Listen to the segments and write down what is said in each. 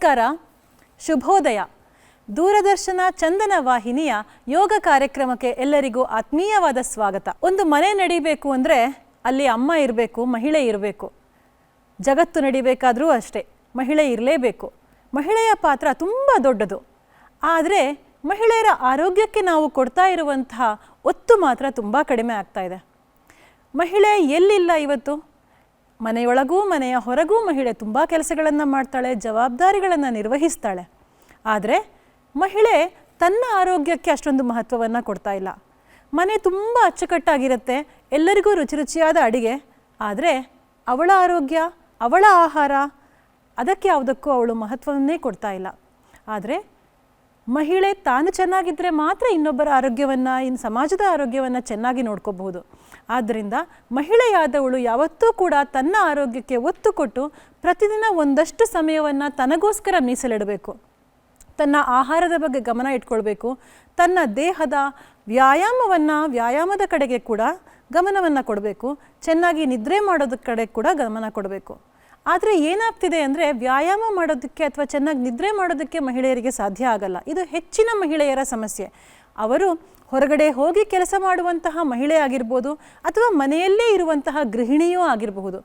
ನಮಸ್ಕಾರ. ಶುಭೋದಯ. ದೂರದರ್ಶನ ಚಂದನ ವಾಹಿನಿಯ ಯೋಗ ಕಾರ್ಯಕ್ರಮಕ್ಕೆ ಎಲ್ಲರಿಗೂ ಆತ್ಮೀಯವಾದ ಸ್ವಾಗತ. ಒಂದು ಮನೆ ನಡಿಬೇಕು ಅಂದರೆ ಅಲ್ಲಿ ಅಮ್ಮ ಇರಬೇಕು, ಮಹಿಳೆ ಇರಬೇಕು. ಜಗತ್ತು ನಡಿಬೇಕಾದರೂ ಅಷ್ಟೇ, ಮಹಿಳೆ ಇರಲೇಬೇಕು. ಮಹಿಳೆಯ ಪಾತ್ರ ತುಂಬ ದೊಡ್ಡದು. ಆದರೆ ಮಹಿಳೆಯರ ಆರೋಗ್ಯಕ್ಕೆ ನಾವು ಕೊಡ್ತಾ ಇರುವಂತಹ ಒತ್ತು ಮಾತ್ರ ತುಂಬ ಕಡಿಮೆ ಆಗ್ತಾ ಇದೆ. ಮಹಿಳೆ ಎಲ್ಲಿಲ್ಲ ಇವತ್ತು? ಮನೆಯೊಳಗೂ, ಮನೆಯ ಹೊರಗೂ ಮಹಿಳೆ ತುಂಬ ಕೆಲಸಗಳನ್ನು ಮಾಡ್ತಾಳೆ, ಜವಾಬ್ದಾರಿಗಳನ್ನು ನಿರ್ವಹಿಸ್ತಾಳೆ. ಆದರೆ ಮಹಿಳೆ ತನ್ನ ಆರೋಗ್ಯಕ್ಕೆ ಅಷ್ಟೊಂದು ಮಹತ್ವವನ್ನು ಕೊಡ್ತಾ ಇಲ್ಲ. ಮನೆ ತುಂಬ ಅಚ್ಚುಕಟ್ಟಾಗಿರುತ್ತೆ, ಎಲ್ಲರಿಗೂ ರುಚಿ ರುಚಿಯಾದ ಅಡಿಗೆ, ಆದರೆ ಅವಳ ಆರೋಗ್ಯ, ಅವಳ ಆಹಾರ, ಅದಕ್ಕೆ ಯಾವುದಕ್ಕೂ ಅವಳು ಮಹತ್ವವನ್ನೇ ಕೊಡ್ತಾ ಇಲ್ಲ. ಆದರೆ ಮಹಿಳೆ ತಾನು ಚೆನ್ನಾಗಿದ್ದರೆ ಮಾತ್ರ ಇನ್ನೊಬ್ಬರ ಆರೋಗ್ಯವನ್ನು ಇನ್ನು ಸಮಾಜದ ಆರೋಗ್ಯವನ್ನು ಚೆನ್ನಾಗಿ ನೋಡ್ಕೋಬಹುದು. ಆದ್ದರಿಂದ ಮಹಿಳೆಯಾದವಳು ಯಾವತ್ತೂ ಕೂಡ ತನ್ನ ಆರೋಗ್ಯಕ್ಕೆ ಒತ್ತು ಕೊಟ್ಟು ಪ್ರತಿದಿನ ಒಂದಷ್ಟು ಸಮಯವನ್ನು ತನಗೋಸ್ಕರ ಮೀಸಲಿಡಬೇಕು. ತನ್ನ ಆಹಾರದ ಬಗ್ಗೆ ಗಮನ ಇಟ್ಕೊಳ್ಬೇಕು. ತನ್ನ ದೇಹದ ವ್ಯಾಯಾಮವನ್ನು ವ್ಯಾಯಾಮದ ಕಡೆಗೆ ಕೂಡ ಗಮನವನ್ನು ಕೊಡಬೇಕು. ಚೆನ್ನಾಗಿ ನಿದ್ರೆ ಮಾಡೋದ ಕಡೆ ಕೂಡ ಗಮನ ಕೊಡಬೇಕು. ಆದರೆ ಏನಾಗ್ತಿದೆ ಅಂದರೆ ವ್ಯಾಯಾಮ ಮಾಡೋದಕ್ಕೆ ಅಥವಾ ಚೆನ್ನಾಗಿ ನಿದ್ರೆ ಮಾಡೋದಕ್ಕೆ ಮಹಿಳೆಯರಿಗೆ ಸಾಧ್ಯ ಆಗಲ್ಲ. ಇದು ಹೆಚ್ಚಿನ ಮಹಿಳೆಯರ ಸಮಸ್ಯೆ. ಅವರು ಹೊರಗಡೆ ಹೋಗಿ ಕೆಲಸ ಮಾಡುವಂತಹ ಮಹಿಳೆ ಆಗಿರ್ಬೋದು ಅಥವಾ ಮನೆಯಲ್ಲೇ ಇರುವಂತಹ ಗೃಹಿಣಿಯೂ ಆಗಿರಬಹುದು.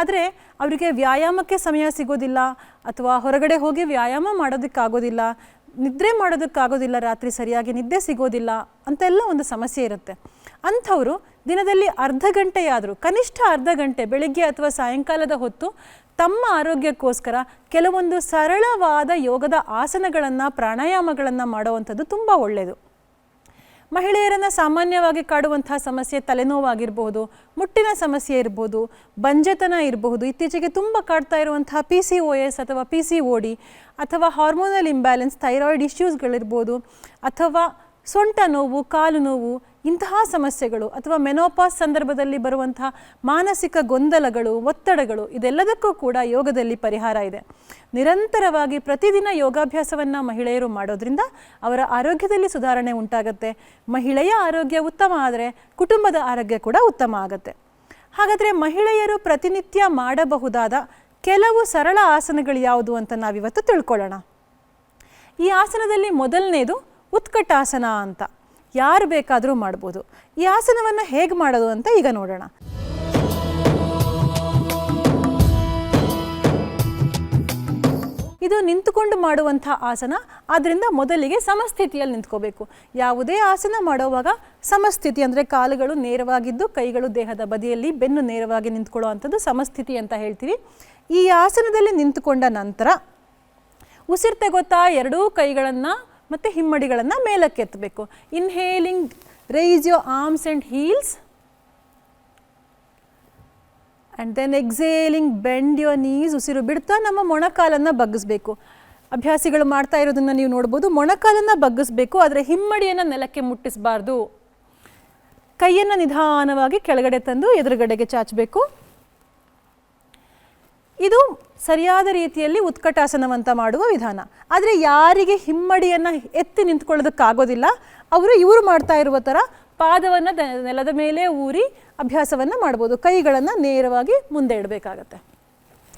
ಆದರೆ ಅವರಿಗೆ ವ್ಯಾಯಾಮಕ್ಕೆ ಸಮಯ ಸಿಗೋದಿಲ್ಲ ಅಥವಾ ಹೊರಗಡೆ ಹೋಗಿ ವ್ಯಾಯಾಮ ಮಾಡೋದಕ್ಕಾಗೋದಿಲ್ಲ, ನಿದ್ರೆ ಮಾಡೋದಕ್ಕಾಗೋದಿಲ್ಲ, ರಾತ್ರಿ ಸರಿಯಾಗಿ ನಿದ್ದೆ ಸಿಗೋದಿಲ್ಲ ಅಂತೆಲ್ಲ ಒಂದು ಸಮಸ್ಯೆ ಇರುತ್ತೆ. ಅಂಥವರು ದಿನದಲ್ಲಿ ಅರ್ಧ ಗಂಟೆಯಾದರೂ, ಕನಿಷ್ಠ ಅರ್ಧ ಗಂಟೆ ಬೆಳಿಗ್ಗೆ ಅಥವಾ ಸಾಯಂಕಾಲದ ಹೊತ್ತು ತಮ್ಮ ಆರೋಗ್ಯಕ್ಕೋಸ್ಕರ ಕೆಲವೊಂದು ಸರಳವಾದ ಯೋಗದ ಆಸನಗಳನ್ನು, ಪ್ರಾಣಾಯಾಮಗಳನ್ನು ಮಾಡುವಂಥದ್ದು ತುಂಬ ಒಳ್ಳೆಯದು. ಮಹಿಳೆಯರನ್ನು ಸಾಮಾನ್ಯವಾಗಿ ಕಾಡುವಂತಹ ಸಮಸ್ಯೆ ತಲೆನೋವಾಗಿರಬಹುದು, ಮುಟ್ಟಿನ ಸಮಸ್ಯೆ ಇರ್ಬೋದು, ಬಂಜೆತನ ಇರಬಹುದು, ಇತ್ತೀಚೆಗೆ ತುಂಬ ಕಾಡ್ತಾ ಇರುವಂತಹ ಪಿ ಸಿ ಒ ಎಸ್ ಅಥವಾ ಪಿ ಸಿ ಒ ಡಿ ಅಥವಾ ಹಾರ್ಮೋನಲ್ ಇಂಬ್ಯಾಲೆನ್ಸ್ ಥೈರಾಯ್ಡ್ ಇಶ್ಯೂಸ್ಗಳಿರ್ಬೋದು ಅಥವಾ ಸೊಂಟ ನೋವು, ಕಾಲು ನೋವು ಇಂತಹ ಸಮಸ್ಯೆಗಳು ಅಥವಾ ಮೆನೋಪಾಸ್ ಸಂದರ್ಭದಲ್ಲಿ ಬರುವಂತಹ ಮಾನಸಿಕ ಗೊಂದಲಗಳು, ಒತ್ತಡಗಳು, ಇದೆಲ್ಲದಕ್ಕೂ ಕೂಡ ಯೋಗದಲ್ಲಿ ಪರಿಹಾರ ಇದೆ. ನಿರಂತರವಾಗಿ ಪ್ರತಿದಿನ ಯೋಗಾಭ್ಯಾಸವನ್ನು ಮಹಿಳೆಯರು ಮಾಡೋದ್ರಿಂದ ಅವರ ಆರೋಗ್ಯದಲ್ಲಿ ಸುಧಾರಣೆ ಉಂಟಾಗುತ್ತೆ. ಮಹಿಳೆಯ ಆರೋಗ್ಯ ಉತ್ತಮ ಆದರೆ ಕುಟುಂಬದ ಆರೋಗ್ಯ ಕೂಡ ಉತ್ತಮ ಆಗುತ್ತೆ. ಹಾಗಾದರೆ ಮಹಿಳೆಯರು ಪ್ರತಿನಿತ್ಯ ಮಾಡಬಹುದಾದ ಕೆಲವು ಸರಳ ಆಸನಗಳು ಯಾವುದು ಅಂತ ನಾವಿವತ್ತು ತಿಳ್ಕೊಳ್ಳೋಣ. ಈ ಆಸನದಲ್ಲಿ ಮೊದಲನೇದು ಉತ್ಕಟಾಸನ ಅಂತ. ಯಾರು ಬೇಕಾದರೂ ಮಾಡ್ಬೋದು. ಈ ಆಸನವನ್ನು ಹೇಗೆ ಮಾಡೋದು ಅಂತ ಈಗ ನೋಡೋಣ. ಇದು ನಿಂತುಕೊಂಡು ಮಾಡುವಂಥ ಆಸನ ಆದ್ದರಿಂದ ಮೊದಲಿಗೆ ಸಮಸ್ಥಿತಿಯಲ್ಲಿ ನಿಂತ್ಕೋಬೇಕು. ಯಾವುದೇ ಆಸನ ಮಾಡುವಾಗ ಸಮಸ್ಥಿತಿ ಅಂದರೆ ಕಾಲುಗಳು ನೇರವಾಗಿದ್ದು ಕೈಗಳು ದೇಹದ ಬದಿಯಲ್ಲಿ ಬೆನ್ನು ನೇರವಾಗಿ ನಿಂತ್ಕೊಳ್ಳೋ ಅಂಥದ್ದು ಸಮಸ್ಥಿತಿ ಅಂತ ಹೇಳ್ತೀವಿ. ಈ ಆಸನದಲ್ಲಿ ನಿಂತುಕೊಂಡ ನಂತರ ಉಸಿರು ತೆಗೋತಾ ಎರಡೂ ಕೈಗಳನ್ನು ಮತ್ತು ಹಿಮ್ಮಡಿಗಳನ್ನು ಮೇಲಕ್ಕೆ ಎತ್ತಬೇಕು. Inhaling raise your arms and heels and then exhaling bend your knees ಉಸಿರು ಬಿಡ್ತಾ ನಮ್ಮ ಮೊಣಕಾಲನ್ನು ಬಗ್ಗಿಸ್ಬೇಕು. ಅಭ್ಯಾಸಿಗಳು ಮಾಡ್ತಾ ಇರೋದನ್ನು ನೀವು ನೋಡ್ಬೋದು. ಮೊಣಕಾಲನ್ನು ಬಗ್ಗಿಸ್ಬೇಕು, ಆದರೆ ಹಿಮ್ಮಡಿಯನ್ನು ನೆಲಕ್ಕೆ ಮುಟ್ಟಿಸಬಾರ್ದು. ಕೈಯನ್ನು ನಿಧಾನವಾಗಿ ಕೆಳಗಡೆ ತಂದು ಎದುರುಗಡೆಗೆ ಚಾಚಬೇಕು. ಇದು ಸರಿಯಾದ ರೀತಿಯಲ್ಲಿ ಉತ್ಕಟಾಸನವಂತ ಮಾಡುವ ವಿಧಾನ. ಆದರೆ ಯಾರಿಗೆ ಹಿಮ್ಮಡಿಯನ್ನು ಎತ್ತಿ ನಿಂತ್ಕೊಳ್ಳೋದಕ್ಕಾಗೋದಿಲ್ಲ. ಅವರು ಇವರು ಮಾಡ್ತಾ ಇರುವ ಥರ ಪಾದವನ್ನು ನೆಲದ ಮೇಲೆ ಊರಿ ಅಭ್ಯಾಸವನ್ನು ಮಾಡ್ಬೋದು. ಕೈಗಳನ್ನು ನೇರವಾಗಿ ಮುಂದೆ ಇಡಬೇಕಾಗತ್ತೆ.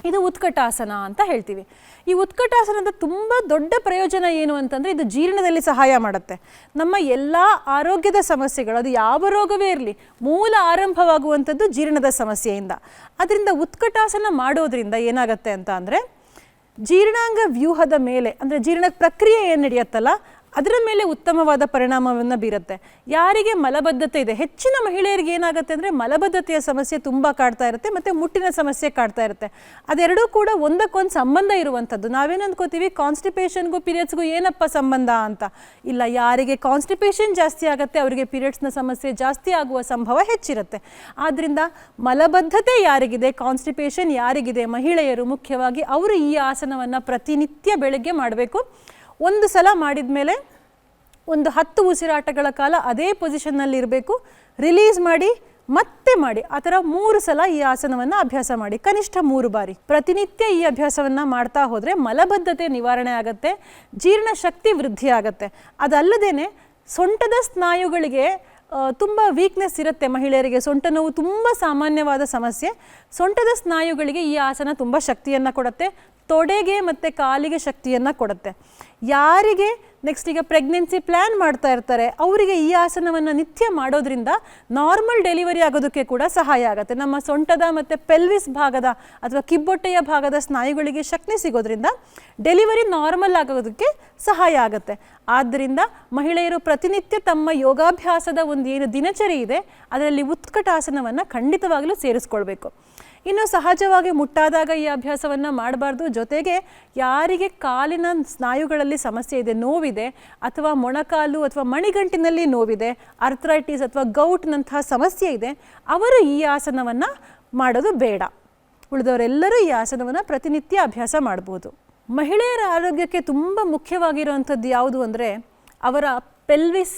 ಇದು ಉತ್ಕಟಾಸನ ಅಂತ ಹೇಳ್ತೀವಿ. ಈ ಉತ್ಕಟಾಸನದ ತುಂಬ ದೊಡ್ಡ ಪ್ರಯೋಜನ ಏನು ಅಂತಂದರೆ ಇದು ಜೀರ್ಣದಲ್ಲಿ ಸಹಾಯ ಮಾಡುತ್ತೆ. ನಮ್ಮ ಎಲ್ಲ ಆರೋಗ್ಯದ ಸಮಸ್ಯೆಗಳು, ಅದು ಯಾವ ರೋಗವೇ ಇರಲಿ, ಮೂಲ ಆರಂಭವಾಗುವಂಥದ್ದು ಜೀರ್ಣದ ಸಮಸ್ಯೆಯಿಂದ. ಅದರಿಂದ ಉತ್ಕಟಾಸನ ಮಾಡೋದ್ರಿಂದ ಏನಾಗುತ್ತೆ ಅಂತ ಅಂದರೆ ಜೀರ್ಣಾಂಗ ವ್ಯೂಹದ ಮೇಲೆ, ಅಂದರೆ ಜೀರ್ಣ ಪ್ರಕ್ರಿಯೆ ಏನು ನಡೆಯುತ್ತಲ್ಲ ಅದರ ಮೇಲೆ ಉತ್ತಮವಾದ ಪರಿಣಾಮವನ್ನು ಬೀರುತ್ತೆ. ಯಾರಿಗೆ ಮಲಬದ್ಧತೆ ಇದೆ? ಹೆಚ್ಚಿನ ಮಹಿಳೆಯರಿಗೆ ಏನಾಗುತ್ತೆ ಅಂದರೆ ಮಲಬದ್ಧತೆಯ ಸಮಸ್ಯೆ ತುಂಬ ಕಾಡ್ತಾ ಇರುತ್ತೆ ಮತ್ತು ಮುಟ್ಟಿನ ಸಮಸ್ಯೆ ಕಾಡ್ತಾ ಇರುತ್ತೆ. ಅದೆರಡೂ ಕೂಡ ಒಂದಕ್ಕೊಂದು ಸಂಬಂಧ ಇರುವಂಥದ್ದು. ನಾವೇನು ಅಂದ್ಕೋತೀವಿ ಕಾನ್ಸ್ಟಿಪೇಷನ್ಗೂ ಪೀರಿಯಡ್ಸ್ಗೂ ಏನಪ್ಪ ಸಂಬಂಧ ಅಂತ. ಇಲ್ಲ, ಯಾರಿಗೆ ಕಾನ್ಸ್ಟಿಪೇಷನ್ ಜಾಸ್ತಿ ಆಗುತ್ತೆ ಅವರಿಗೆ ಪೀರಿಯಡ್ಸ್ನ ಸಮಸ್ಯೆ ಜಾಸ್ತಿ ಆಗುವ ಸಂಭವ ಹೆಚ್ಚಿರುತ್ತೆ. ಆದ್ದರಿಂದ ಮಲಬದ್ಧತೆ ಯಾರಿಗಿದೆ? ಕಾನ್ಸ್ಟಿಪೇಷನ್ ಯಾರಿಗಿದೆ? ಮಹಿಳೆಯರು ಮುಖ್ಯವಾಗಿ ಅವರು ಈ ಆಸನವನ್ನು ಪ್ರತಿನಿತ್ಯ ಬೆಳಗ್ಗೆ ಮಾಡಬೇಕು. ಒಂದು ಸಲ ಮಾಡಿದ ಮೇಲೆ ಒಂದು ಹತ್ತು ಉಸಿರಾಟಗಳ ಕಾಲ ಅದೇ ಪೊಸಿಷನ್ನಲ್ಲಿರಬೇಕು ರಿಲೀಸ್ ಮಾಡಿ, ಮತ್ತೆ ಮಾಡಿ. ಆ ಥರ ಮೂರು ಸಲ ಈ ಆಸನವನ್ನು ಅಭ್ಯಾಸ ಮಾಡಿ. ಕನಿಷ್ಠ ಮೂರು ಬಾರಿ. ಪ್ರತಿನಿತ್ಯ ಈ ಅಭ್ಯಾಸವನ್ನು ಮಾಡ್ತಾ ಹೋದರೆ ಮಲಬದ್ಧತೆ ನಿವಾರಣೆ ಆಗುತ್ತೆ ಜೀರ್ಣಶಕ್ತಿ ವೃದ್ಧಿ ಆಗುತ್ತೆ. ಅದಲ್ಲದೇ ಸೊಂಟದ ಸ್ನಾಯುಗಳಿಗೆ ತುಂಬ ವೀಕ್ನೆಸ್ ಇರುತ್ತೆ ಮಹಿಳೆಯರಿಗೆ. ಸೊಂಟ ನೋವು ತುಂಬ ಸಾಮಾನ್ಯವಾದ ಸಮಸ್ಯೆ. ಸೊಂಟದ ಸ್ನಾಯುಗಳಿಗೆ ಈ ಆಸನ ತುಂಬ ಶಕ್ತಿಯನ್ನು ಕೊಡುತ್ತೆ. ತೊಡೆಗೆ ಮತ್ತು ಕಾಲಿಗೆ ಶಕ್ತಿಯನ್ನು ಕೊಡುತ್ತೆ. ಯಾರಿಗೆ ನೆಕ್ಸ್ಟ್ ಈಗ ಪ್ರೆಗ್ನೆನ್ಸಿ ಪ್ಲ್ಯಾನ್ ಮಾಡ್ತಾ ಇರ್ತಾರೆ, ಅವರಿಗೆ ಈ ಆಸನವನ್ನು ನಿತ್ಯ ಮಾಡೋದ್ರಿಂದ ನಾರ್ಮಲ್ ಡೆಲಿವರಿ ಆಗೋದಕ್ಕೆ ಕೂಡ ಸಹಾಯ ಆಗುತ್ತೆ. ನಮ್ಮ ಸೊಂಟದ ಮತ್ತು ಪೆಲ್ವಿಸ್ ಭಾಗದ ಅಥವಾ ಕಿಬ್ಬೊಟ್ಟೆಯ ಭಾಗದ ಸ್ನಾಯುಗಳಿಗೆ ಶಕ್ತಿ ಸಿಗೋದ್ರಿಂದ ಡೆಲಿವರಿ ನಾರ್ಮಲ್ ಆಗೋದಕ್ಕೆ ಸಹಾಯ ಆಗುತ್ತೆ. ಆದ್ದರಿಂದ ಮಹಿಳೆಯರು ಪ್ರತಿನಿತ್ಯ ತಮ್ಮ ಯೋಗಾಭ್ಯಾಸದ ಒಂದು ಏನು ದಿನಚರಿ ಇದೆ, ಅದರಲ್ಲಿ ಉತ್ಕಟಾಸನವನ್ನು ಖಂಡಿತವಾಗಲೂ ಸೇರಿಸ್ಕೊಳ್ಬೇಕು. ಇನ್ನು ಸಹಜವಾಗಿ ಮುಟ್ಟಾದಾಗ ಈ ಅಭ್ಯಾಸವನ್ನು ಮಾಡಬಾರ್ದು. ಜೊತೆಗೆ ಯಾರಿಗೆ ಕಾಲಿನ ಸ್ನಾಯುಗಳಲ್ಲಿ ಸಮಸ್ಯೆ ಇದೆ, ನೋವಿದೆ, ಅಥವಾ ಮೊಣಕಾಲು ಅಥವಾ ಮಣಿಗಂಟಿನಲ್ಲಿ ನೋವಿದೆ ಅರ್ಥ್ರೈಟಿಸ್ ಅಥವಾ ಗೌಟ್ನಂತಹ ಸಮಸ್ಯೆ ಇದೆ, ಅವರು ಈ ಆಸನವನ್ನು ಮಾಡೋದು ಬೇಡ. ಉಳಿದವರೆಲ್ಲರೂ ಈ ಆಸನವನ್ನು ಪ್ರತಿನಿತ್ಯ ಅಭ್ಯಾಸ ಮಾಡ್ಬೋದು ಮಹಿಳೆಯರ ಆರೋಗ್ಯಕ್ಕೆ ತುಂಬ ಮುಖ್ಯವಾಗಿರುವಂಥದ್ದು ಯಾವುದು ಅಂದರೆ ಅವರ ಪೆಲ್ವಿಸ್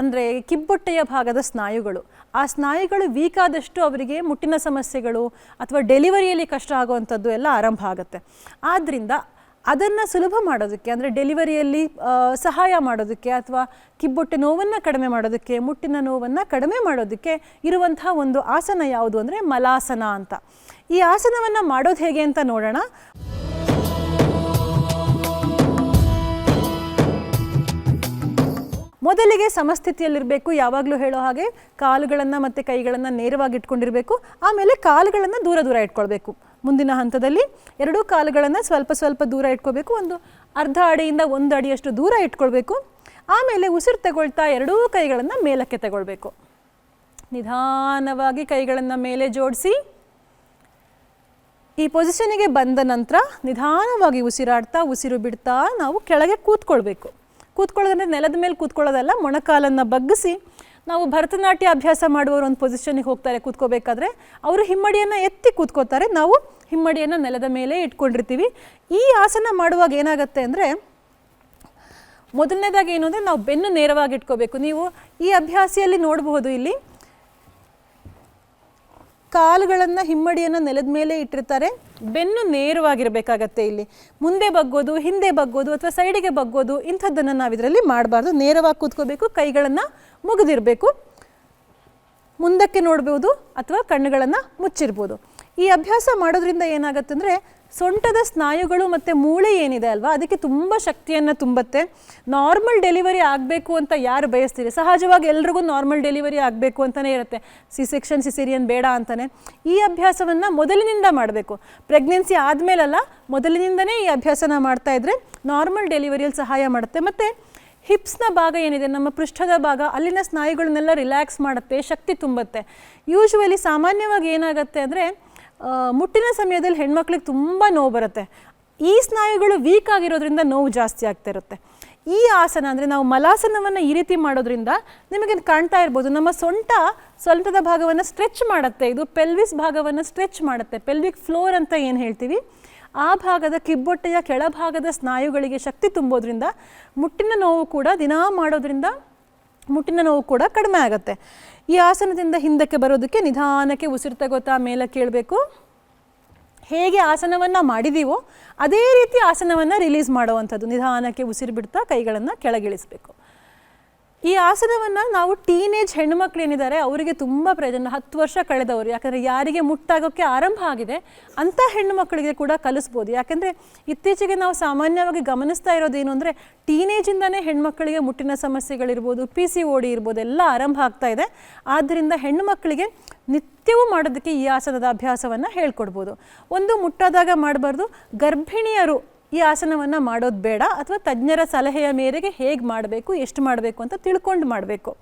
ಅಂದರೆ ಕಿಬ್ಬೊಟ್ಟೆಯ ಭಾಗದ ಸ್ನಾಯುಗಳು. ಆ ಸ್ನಾಯುಗಳು ವೀಕ್ ಆದಷ್ಟು ಅವರಿಗೆ ಮುಟ್ಟಿನ ಸಮಸ್ಯೆಗಳು ಅಥವಾ ಡೆಲಿವರಿಯಲ್ಲಿ ಕಷ್ಟ ಆಗುವಂಥದ್ದು ಎಲ್ಲ ಆರಂಭ ಆಗುತ್ತೆ. ಆದ್ದರಿಂದ ಅದನ್ನು ಸುಲಭ ಮಾಡೋದಕ್ಕೆ ಅಂದರೆ ಡೆಲಿವರಿಯಲ್ಲಿ ಸಹಾಯ ಮಾಡೋದಕ್ಕೆ ಅಥವಾ ಕಿಬ್ಬೊಟ್ಟೆ ನೋವನ್ನು ಕಡಿಮೆ ಮಾಡೋದಕ್ಕೆ, ಮುಟ್ಟಿನ ನೋವನ್ನು ಕಡಿಮೆ ಮಾಡೋದಕ್ಕೆ ಇರುವಂತಹ ಒಂದು ಆಸನ ಯಾವುದು ಅಂದರೆ ಮಲಾಸನ ಅಂತ. ಈ ಆಸನವನ್ನು ಮಾಡೋದು ಹೇಗೆ ಅಂತ ನೋಡೋಣ. ಮೊದಲಿಗೆ ಸಮಸ್ಥಿತಿಯಲ್ಲಿರಬೇಕು, ಯಾವಾಗಲೂ ಹೇಳೋ ಹಾಗೆ ಕಾಲುಗಳನ್ನು ಮತ್ತು ಕೈಗಳನ್ನು ನೇರವಾಗಿ ಇಟ್ಕೊಂಡಿರಬೇಕು, ಆಮೇಲೆ ಕಾಲುಗಳನ್ನು ದೂರ ದೂರ ಇಟ್ಕೊಳ್ಬೇಕು. ಮುಂದಿನ ಹಂತದಲ್ಲಿ ಎರಡೂ ಕಾಲುಗಳನ್ನು ಸ್ವಲ್ಪ ಸ್ವಲ್ಪ ದೂರ ಇಟ್ಕೋಬೇಕು ಒಂದು ಅರ್ಧ ಅಡಿಯಿಂದ ಒಂದು ಅಡಿಯಷ್ಟು ದೂರ ಇಟ್ಕೊಳ್ಬೇಕು, ಆಮೇಲೆ ಉಸಿರು ತಗೊಳ್ತಾ ಎರಡೂ ಕೈಗಳನ್ನು ಮೇಲಕ್ಕೆ ತಗೊಳ್ಬೇಕು. ನಿಧಾನವಾಗಿ ಕೈಗಳನ್ನು ಮೇಲೆ ಜೋಡಿಸಿ, ಈ ಪೊಸಿಷನಿಗೆ ಬಂದ ನಂತರ ನಿಧಾನವಾಗಿ ಉಸಿರಾಡ್ತಾ, ಉಸಿರು ಬಿಡ್ತಾ ನಾವು ಕೆಳಗೆ ಕೂತ್ಕೊಳ್ಬೇಕು. ಕೂತ್ಕೊಳ್ಳೋದಂದ್ರೆ ನೆಲದ ಮೇಲೆ ಕೂತ್ಕೊಳ್ಳೋದಲ್ಲ, ಮೊಣಕಾಲನ್ನು ಬಗ್ಗಿಸಿ ನಾವು ಭರತನಾಟ್ಯ ಅಭ್ಯಾಸ ಮಾಡುವವರು ಒಂದು ಪೊಸಿಷನಿಗೆ ಹೋಗ್ತಾರೆ ಕೂತ್ಕೋಬೇಕಾದ್ರೆ. ಅವರು ಹಿಮ್ಮಡಿಯನ್ನು ಎತ್ತಿ ಕೂತ್ಕೋತಾರೆ. ನಾವು ಹಿಮ್ಮಡಿಯನ್ನು ನೆಲದ ಮೇಲೆ ಇಟ್ಕೊಂಡಿರ್ತೀವಿ. ಈ ಆಸನ ಮಾಡುವಾಗ ಏನಾಗುತ್ತೆ ಅಂದರೆ, ಮೊದಲನೇದಾಗಿ ಏನು ಅಂದರೆ ನಾವು ಬೆನ್ನು ನೇರವಾಗಿ ಇಟ್ಕೋಬೇಕು. ನೀವು ಈ ಅಭ್ಯಾಸಿಯಲ್ಲಿ ನೋಡಬಹುದು ಇಲ್ಲಿ. ಕಾಲುಗಳನ್ನು ಹಿಮ್ಮಡಿಯನ್ನು ನೆಲದ ಮೇಲೆ ಇಟ್ಟಿರ್ತಾರೆ. ಬೆನ್ನು ನೇರವಾಗಿರಬೇಕಾಗತ್ತೆ ಇಲ್ಲಿ. ಮುಂದೆ ಬಗ್ಗೋದು, ಹಿಂದೆ ಬಗ್ಗೋದು ಅಥವಾ ಸೈಡಿಗೆ ಬಗ್ಗೋದು ಇಂಥದ್ದನ್ನು ನಾವು ಇದರಲ್ಲಿ ಮಾಡಬಾರ್ದು. ನೇರವಾಗಿ ಕೂತ್ಕೋಬೇಕು, ಕೈಗಳನ್ನು ಮುಗಿದಿರಬೇಕು. ಮುಂದಕ್ಕೆ ನೋಡ್ಬೋದು ಅಥವಾ ಕಣ್ಣುಗಳನ್ನು ಮುಚ್ಚಿರ್ಬೋದು. ಈ ಅಭ್ಯಾಸ ಮಾಡೋದ್ರಿಂದ ಏನಾಗುತ್ತೆ ಅಂದರೆ ಸೊಂಟದ ಸ್ನಾಯುಗಳು ಮತ್ತು ಮೂಳೆ ಏನಿದೆ ಅಲ್ವಾ, ಅದಕ್ಕೆ ತುಂಬ ಶಕ್ತಿಯನ್ನು ತುಂಬುತ್ತೆ. ನಾರ್ಮಲ್ ಡೆಲಿವರಿ ಆಗಬೇಕು ಅಂತ ಯಾರು ಬಯಸ್ತೀರಿ ಸಹಜವಾಗಿ ಎಲ್ರಿಗೂ ನಾರ್ಮಲ್ ಡೆಲಿವರಿ ಆಗಬೇಕು ಅಂತಲೇ ಇರುತ್ತೆ. ಸಿ ಸೆಕ್ಷನ್ ಸಿಸಿರಿಯನ್ ಬೇಡ ಅಂತಲೇ ಈ ಅಭ್ಯಾಸವನ್ನು ಮೊದಲಿನಿಂದ ಮಾಡಬೇಕು. ಪ್ರೆಗ್ನೆನ್ಸಿ ಆದಮೇಲಲ್ಲ ಮೊದಲಿನಿಂದನೇ ಈ ಅಭ್ಯಾಸನ ಮಾಡ್ತಾ ಇದ್ದರೆ ನಾರ್ಮಲ್ ಡೆಲಿವರಿಯಲ್ಲಿ ಸಹಾಯ ಮಾಡುತ್ತೆ. ಮತ್ತು ಹಿಪ್ಸ್ನ ಭಾಗ ಏನಿದೆ, ನಮ್ಮ ಪೃಷ್ಠದ ಭಾಗ, ಅಲ್ಲಿನ ಸ್ನಾಯುಗಳನ್ನೆಲ್ಲ ರಿಲ್ಯಾಕ್ಸ್ ಮಾಡುತ್ತೆ, ಶಕ್ತಿ ತುಂಬುತ್ತೆ. ಯೂಶ್ವಲಿ ಸಾಮಾನ್ಯವಾಗಿ ಏನಾಗುತ್ತೆ ಅಂದರೆ ಮುಟ್ಟಿನ ಸಮಯದಲ್ಲಿ ಹೆಣ್ಮಕ್ಳಿಗೆ ತುಂಬ ನೋವು ಬರುತ್ತೆ. ಈ ಸ್ನಾಯುಗಳು ವೀಕ್ ಆಗಿರೋದ್ರಿಂದ ನೋವು ಜಾಸ್ತಿ ಆಗ್ತಾ ಇರುತ್ತೆ. ಈ ಆಸನ ಅಂದರೆ ನಾವು ಮಲಾಸನವನ್ನು ಈ ರೀತಿ ಮಾಡೋದ್ರಿಂದ ನಿಮಗೆ ಕಾಣ್ತಾ ಇರ್ಬೋದು, ನಮ್ಮ ಸೊಂಟ ಸೊಂಟದ ಭಾಗವನ್ನು ಸ್ಟ್ರೆಚ್ ಮಾಡುತ್ತೆ, ಇದು ಪೆಲ್ವಿಸ್ ಭಾಗವನ್ನು ಸ್ಟ್ರೆಚ್ ಮಾಡುತ್ತೆ. ಪೆಲ್ವಿಕ್ ಫ್ಲೋರ್ ಅಂತ ಏನು ಹೇಳ್ತೀವಿ? ಆ ಭಾಗದ ಕಿಬ್ಬೊಟ್ಟೆಯ ಕೆಳಭಾಗದ ಸ್ನಾಯುಗಳಿಗೆ ಶಕ್ತಿ ತುಂಬೋದ್ರಿಂದ ಮುಟ್ಟಿನ ನೋವು ಕೂಡ ದಿನಾ ಮಾಡೋದ್ರಿಂದ ಮುಟ್ಟಿನ ನೋವು ಕೂಡ ಕಡಿಮೆ ಆಗುತ್ತೆ. ಈ ಆಸನದಿಂದ ಹಿಂದಕ್ಕೆ ಬರೋದಕ್ಕೆ ನಿಧಾನಕ್ಕೆ ಉಸಿರು ತಗೋತಾ ಮೇಲೆ ಕೇಳಬೇಕು. ಹೇಗೆ ಆಸನವನ್ನು ಮಾಡಿದೀವೋ ಅದೇ ರೀತಿ ಆಸನವನ್ನು ರಿಲೀಸ್ ಮಾಡುವಂಥದ್ದು. ನಿಧಾನಕ್ಕೆ ಉಸಿರು ಬಿಡ್ತಾ ಕೈಗಳನ್ನು ಕೆಳಗಿಳಿಸಬೇಕು. ಈ ಆಸನವನ್ನು ನಾವು ಟೀನೇಜ್ ಹೆಣ್ಣುಮಕ್ಳು ಏನಿದ್ದಾರೆ, ಅವರಿಗೆ ತುಂಬ ಪ್ರಯೋಜನ. ಹತ್ತು ವರ್ಷ ಕಳೆದವರು, ಯಾಕಂದರೆ ಯಾರಿಗೆ ಮುಟ್ಟಾಗೋಕ್ಕೆ ಆರಂಭ ಆಗಿದೆ, ಅಂಥ ಹೆಣ್ಣು ಮಕ್ಕಳಿಗೆ ಕೂಡ ಕಲಿಸ್ಬೋದು. ಯಾಕೆಂದರೆ ಇತ್ತೀಚೆಗೆ ನಾವು ಸಾಮಾನ್ಯವಾಗಿ ಗಮನಿಸ್ತಾ ಇರೋದೇನು ಅಂದರೆ, ಟೀನೇಜಿಂದನೇ ಹೆಣ್ಮಕ್ಳಿಗೆ ಮುಟ್ಟಿನ ಸಮಸ್ಯೆಗಳಿರ್ಬೋದು, ಪಿ ಸಿ ಓಡಿ ಇರ್ಬೋದು, ಎಲ್ಲ ಆರಂಭ ಆಗ್ತಾ ಇದೆ. ಆದ್ದರಿಂದ ಹೆಣ್ಣು ಮಕ್ಕಳಿಗೆ ನಿತ್ಯವೂ ಮಾಡೋದಕ್ಕೆ ಈ ಆಸನದ ಅಭ್ಯಾಸವನ್ನು ಹೇಳ್ಕೊಡ್ಬೋದು. ಒಂದು ಮುಟ್ಟಾದಾಗ ಮಾಡಬಾರ್ದು, ಗರ್ಭಿಣಿಯರು ಈ ಆಸನವನ್ನು ಮಾಡೋದು ಬೇಡ ಅಥವಾ ತಜ್ಞರ ಸಲಹೆಯ ಮೇರೆಗೆ ಹೇಗೆ ಮಾಡಬೇಕು, ಎಷ್ಟು ಮಾಡಬೇಕು ಅಂತ ತಿಳ್ಕೊಂಡು ಮಾಡಬೇಕು.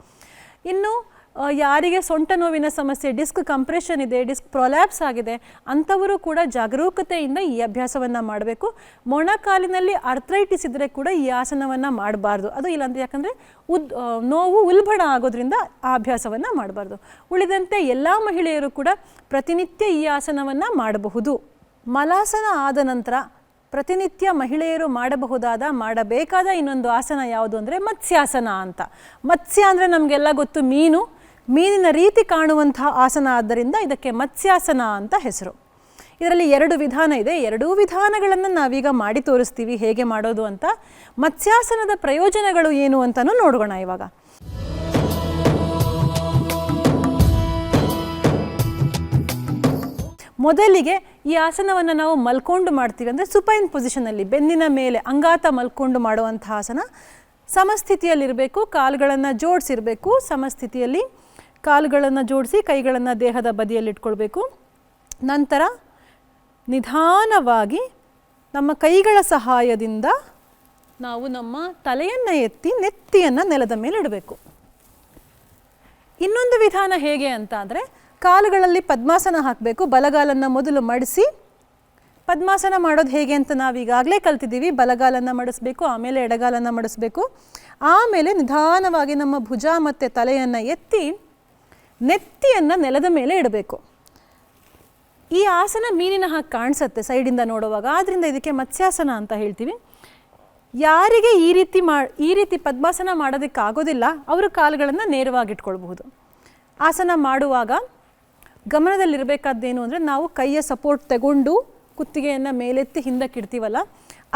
ಇನ್ನು ಯಾರಿಗೆ ಸೊಂಟ ನೋವಿನ ಸಮಸ್ಯೆ, ಡಿಸ್ಕ್ ಕಂಪ್ರೆಷನ್ ಇದೆ, ಡಿಸ್ಕ್ ಪ್ರೊಲ್ಯಾಪ್ಸ್ ಆಗಿದೆ, ಅಂಥವರು ಕೂಡ ಜಾಗರೂಕತೆಯಿಂದ ಈ ಅಭ್ಯಾಸವನ್ನು ಮಾಡಬೇಕು. ಮೊಣಕಾಲಿನಲ್ಲಿ ಅರ್ಥ್ರೈಟಿಸ್ ಇದ್ದರೆ ಕೂಡ ಈ ಆಸನವನ್ನು ಮಾಡಬಾರ್ದು. ಅದು ಇಲ್ಲಾಂದರೆ ಯಾಕಂದರೆ, ಉದ್ ನೋವು ಉಲ್ಬಣ ಆಗೋದ್ರಿಂದ ಆ ಅಭ್ಯಾಸವನ್ನು ಮಾಡಬಾರ್ದು. ಉಳಿದಂತೆ ಎಲ್ಲ ಮಹಿಳೆಯರು ಕೂಡ ಪ್ರತಿನಿತ್ಯ ಈ ಆಸನವನ್ನು ಮಾಡಬಹುದು. ಮಲಾಸನ ಆದ ನಂತರ ಪ್ರತಿನಿತ್ಯ ಮಹಿಳೆಯರು ಮಾಡಬಹುದಾದ, ಮಾಡಬೇಕಾದ ಇನ್ನೊಂದು ಆಸನ ಯಾವುದು ಅಂದರೆ ಮತ್ಸ್ಯಾಸನ ಅಂತ. ಮತ್ಸ್ಯ ಅಂದರೆ ನಮಗೆಲ್ಲ ಗೊತ್ತು ಮೀನು. ಮೀನಿನ ರೀತಿ ಕಾಣುವಂತಹ ಆಸನ ಆದ್ದರಿಂದ ಇದಕ್ಕೆ ಮತ್ಸ್ಯಾಸನ ಅಂತ ಹೆಸರು. ಇದರಲ್ಲಿ ಎರಡು ವಿಧಾನ ಇದೆ. ಎರಡೂ ವಿಧಾನಗಳನ್ನು ನಾವೀಗ ಮಾಡಿ ತೋರಿಸ್ತೀವಿ ಹೇಗೆ ಮಾಡೋದು ಅಂತ. ಮತ್ಸ್ಯಾಸನದ ಪ್ರಯೋಜನಗಳು ಏನು ಅಂತಲೂ ನೋಡೋಣ ಇವಾಗ. ಮೊದಲಿಗೆ ಈ ಆಸನವನ್ನು ನಾವು ಮಲ್ಕೊಂಡು ಮಾಡ್ತೀವಿ ಅಂದರೆ ಸುಪೈನ್ ಪೊಸಿಷನಲ್ಲಿ ಬೆನ್ನಿನ ಮೇಲೆ ಅಂಗಾತ ಮಲ್ಕೊಂಡು ಮಾಡುವಂಥ ಆಸನ. ಸಮಸ್ಥಿತಿಯಲ್ಲಿರಬೇಕು, ಕಾಲುಗಳನ್ನು ಜೋಡಿಸಿರಬೇಕು, ಸಮಸ್ಥಿತಿಯಲ್ಲಿ ಕಾಲುಗಳನ್ನು ಜೋಡಿಸಿ ಕೈಗಳನ್ನು ದೇಹದ ಬದಿಯಲ್ಲಿ ಇಟ್ಕೊಳ್ಬೇಕು ನಂತರ ನಿಧಾನವಾಗಿ ನಮ್ಮ ಕೈಗಳ ಸಹಾಯದಿಂದ ನಾವು ನಮ್ಮ ತಲೆಯನ್ನು ಎತ್ತಿ ನೆತ್ತಿಯನ್ನು ನೆಲದ ಮೇಲೆ ಇಡಬೇಕು. ಇನ್ನೊಂದು ವಿಧಾನ ಹೇಗೆ ಅಂತ ಅಂದರೆ ಕಾಲುಗಳಲ್ಲಿ ಪದ್ಮಾಸನ ಹಾಕಬೇಕು, ಬಲಗಾಲನ್ನು ಮೊದಲು ಮಡಿಸಿ. ಪದ್ಮಾಸನ ಮಾಡೋದು ಹೇಗೆ ಅಂತ ನಾವು ಈಗಾಗಲೇ ಕಲ್ತಿದ್ದೀವಿ. ಬಲಗಾಲನ್ನು ಮಡಿಸ್ಬೇಕು, ಆಮೇಲೆ ಎಡಗಾಲನ್ನು ಮಡಿಸ್ಬೇಕು. ಆಮೇಲೆ ನಿಧಾನವಾಗಿ ನಮ್ಮ ಭುಜ ಮತ್ತು ತಲೆಯನ್ನು ಎತ್ತಿ, ನೆತ್ತಿಯನ್ನು ನೆಲದ ಮೇಲೆ ಇಡಬೇಕು. ಈ ಆಸನ ಮೀನಿನ ಹಾಗೆ ಕಾಣಿಸುತ್ತೆ ಸೈಡಿಂದ ನೋಡುವಾಗ. ಆದ್ದರಿಂದ ಇದಕ್ಕೆ ಮತ್ಸ್ಯಾಸನ ಅಂತ ಹೇಳ್ತೀವಿ. ಯಾರಿಗೆ ಈ ರೀತಿ ಮಾ, ಈ ರೀತಿ ಪದ್ಮಾಸನ ಮಾಡೋದಕ್ಕಾಗೋದಿಲ್ಲ, ಅವರು ಕಾಲುಗಳನ್ನು ನೇರವಾಗಿಟ್ಕೊಳ್ಬಹುದು ಆಸನ ಮಾಡುವಾಗ ಗಮನದಲ್ಲಿರಬೇಕಾದ್ದೇನು ಅಂದರೆ ನಾವು ಕೈಯ ಸಪೋರ್ಟ್ ತಗೊಂಡು ಕುತ್ತಿಗೆಯನ್ನು ಮೇಲೆತ್ತಿ ಹಿಂದಕ್ಕೆ ಇಡ್ತೀವಲ್ಲ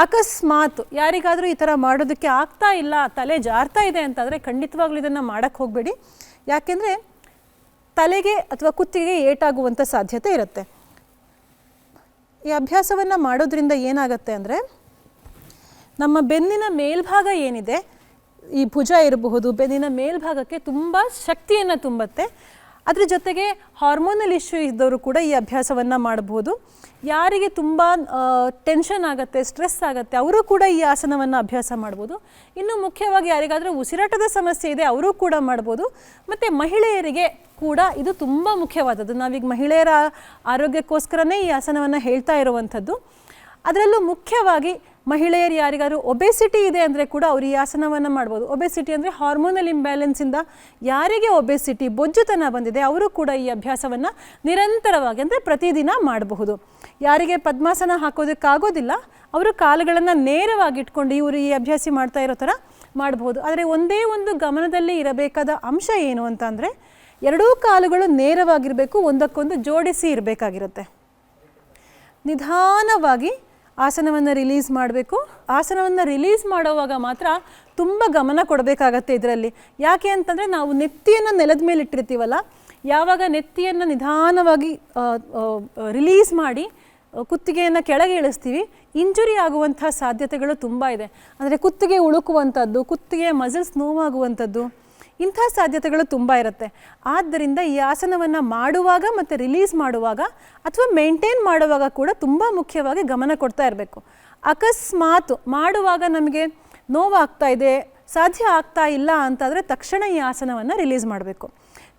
ಅಕಸ್ಮಾತ್ ಯಾರಿಗಾದರೂ ಈ ಥರ ಮಾಡೋದಕ್ಕೆ ಆಗ್ತಾ ಇಲ್ಲ, ತಲೆ ಜಾರ್ತಾ ಇದೆ ಅಂತಂದರೆ ಖಂಡಿತವಾಗ್ಲೂ ಇದನ್ನು ಮಾಡೋಕ್ಕೆ ಹೋಗಬೇಡಿ. ಯಾಕೆಂದರೆ ತಲೆಗೆ ಅಥವಾ ಕುತ್ತಿಗೆಗೆ ಏಟಾಗುವಂಥ ಸಾಧ್ಯತೆ ಇರುತ್ತೆ. ಈ ಅಭ್ಯಾಸವನ್ನು ಮಾಡೋದ್ರಿಂದ ಏನಾಗುತ್ತೆ ಅಂದರೆ ನಮ್ಮ ಬೆನ್ನಿನ ಮೇಲ್ಭಾಗ ಏನಿದೆ, ಈ ಭುಜ ಇರಬಹುದು, ಬೆನ್ನಿನ ಮೇಲ್ಭಾಗಕ್ಕೆ ತುಂಬ ಶಕ್ತಿಯನ್ನು ತುಂಬುತ್ತೆ. ಅದ್ರ ಜೊತೆಗೆ ಹಾರ್ಮೋನಲ್ ಇಶ್ಯೂ ಇದ್ದವರು ಕೂಡ ಈ ಅಭ್ಯಾಸವನ್ನು ಮಾಡಬಹುದು. ಯಾರಿಗೆ ತುಂಬ ಟೆನ್ಷನ್ ಆಗುತ್ತೆ ಸ್ಟ್ರೆಸ್ ಆಗುತ್ತೆ, ಅವರು ಕೂಡ ಈ ಆಸನವನ್ನು ಅಭ್ಯಾಸ ಮಾಡ್ಬೋದು ಇನ್ನು ಮುಖ್ಯವಾಗಿ ಯಾರಿಗಾದರೂ ಉಸಿರಾಟದ ಸಮಸ್ಯೆ ಇದೆ, ಅವರು ಕೂಡ ಮಾಡ್ಬೋದು ಮತ್ತು ಮಹಿಳೆಯರಿಗೆ ಕೂಡ ಇದು ತುಂಬ ಮುಖ್ಯವಾದದ್ದು. ನಾವೀಗ ಮಹಿಳೆಯರ ಆರೋಗ್ಯಕ್ಕೋಸ್ಕರನೇ ಈ ಆಸನವನ್ನು ಹೇಳ್ತಾ ಇರುವಂಥದ್ದು. ಅದರಲ್ಲೂ ಮುಖ್ಯವಾಗಿ ಮಹಿಳೆಯರು ಯಾರಿಗಾದ್ರು ಒಬೆಸಿಟಿ ಇದೆ ಅಂದರೆ ಕೂಡ ಅವರು ಈ ಆಸನವನ್ನು ಮಾಡ್ಬೋದು. ಒಬೆಸಿಟಿ ಅಂದರೆ ಹಾರ್ಮೋನಲ್ ಇಂಬ್ಯಾಲೆನ್ಸಿಂದ ಯಾರಿಗೆ ಒಬೆಸಿಟಿ ಬೊಜ್ಜುತನ ಬಂದಿದೆ, ಅವರು ಕೂಡ ಈ ಅಭ್ಯಾಸವನ್ನು ನಿರಂತರವಾಗಿ ಅಂದರೆ ಪ್ರತಿದಿನ ಮಾಡಬಹುದು. ಯಾರಿಗೆ ಪದ್ಮಾಸನ ಹಾಕೋದಕ್ಕಾಗೋದಿಲ್ಲ, ಅವರು ಕಾಲುಗಳನ್ನು ನೇರವಾಗಿ ಇಟ್ಕೊಂಡು ಇವರು ಈ ಅಭ್ಯಾಸ ಮಾಡ್ತಾ ಇರೋ ಥರ ಮಾಡಬಹುದು. ಆದರೆ ಒಂದೇ ಒಂದು ಗಮನದಲ್ಲಿ ಇರಬೇಕಾದ ಅಂಶ ಏನು ಅಂತ ಅಂದರೆ, ಎರಡೂ ಕಾಲುಗಳು ನೇರವಾಗಿರಬೇಕು, ಒಂದಕ್ಕೊಂದು ಜೋಡಿಸಿ ಇರಬೇಕಾಗಿರುತ್ತೆ. ನಿಧಾನವಾಗಿ ಆಸನವನ್ನು ರಿಲೀಸ್ ಮಾಡಬೇಕು. ಆಸನವನ್ನು ರಿಲೀಸ್ ಮಾಡುವಾಗ ಮಾತ್ರ ತುಂಬ ಗಮನ ಕೊಡಬೇಕಾಗತ್ತೆ ಇದರಲ್ಲಿ. ಯಾಕೆ ಅಂತಂದರೆ ನಾವು ನೆತ್ತಿಯನ್ನು ನೆಲದ ಮೇಲೆ ಇಟ್ಟಿರ್ತೀವಲ್ಲ, ಯಾವಾಗ ನೆತ್ತಿಯನ್ನು ನಿಧಾನವಾಗಿ ರಿಲೀಸ್ ಮಾಡಿ ಕುತ್ತಿಗೆಯನ್ನು ಕೆಳಗೆ ಇಳಿಸ್ತೀವಿ ಇಂಜುರಿ ಆಗುವಂಥ ಸಾಧ್ಯತೆಗಳು ತುಂಬ ಇದೆ. ಅಂದರೆ ಕುತ್ತಿಗೆ ಉಳುಕುವಂಥದ್ದು ಕುತ್ತಿಗೆ ಮಸಲ್ಸ್ ನೋವಾಗುವಂಥದ್ದು ಇಂಥ ಸಾಧ್ಯತೆಗಳು ತುಂಬ ಇರುತ್ತೆ. ಆದ್ದರಿಂದ ಈ ಆಸನವನ್ನು ಮಾಡುವಾಗ ಮತ್ತು ರಿಲೀಸ್ ಮಾಡುವಾಗ ಅಥವಾ ಮೇಂಟೈನ್ ಮಾಡುವಾಗ ಕೂಡ ತುಂಬ ಮುಖ್ಯವಾಗಿ ಗಮನ ಕೊಡ್ತಾ ಇರಬೇಕು. ಅಕಸ್ಮಾತ್ ಮಾಡುವಾಗ ನಮಗೆ ನೋವಾಗ್ತಾ ಇದೆ, ಸಾಧ್ಯ ಆಗ್ತಾ ಇಲ್ಲ ಅಂತಾದರೆ ತಕ್ಷಣ ಈ ಆಸನವನ್ನು ರಿಲೀಸ್ ಮಾಡಬೇಕು.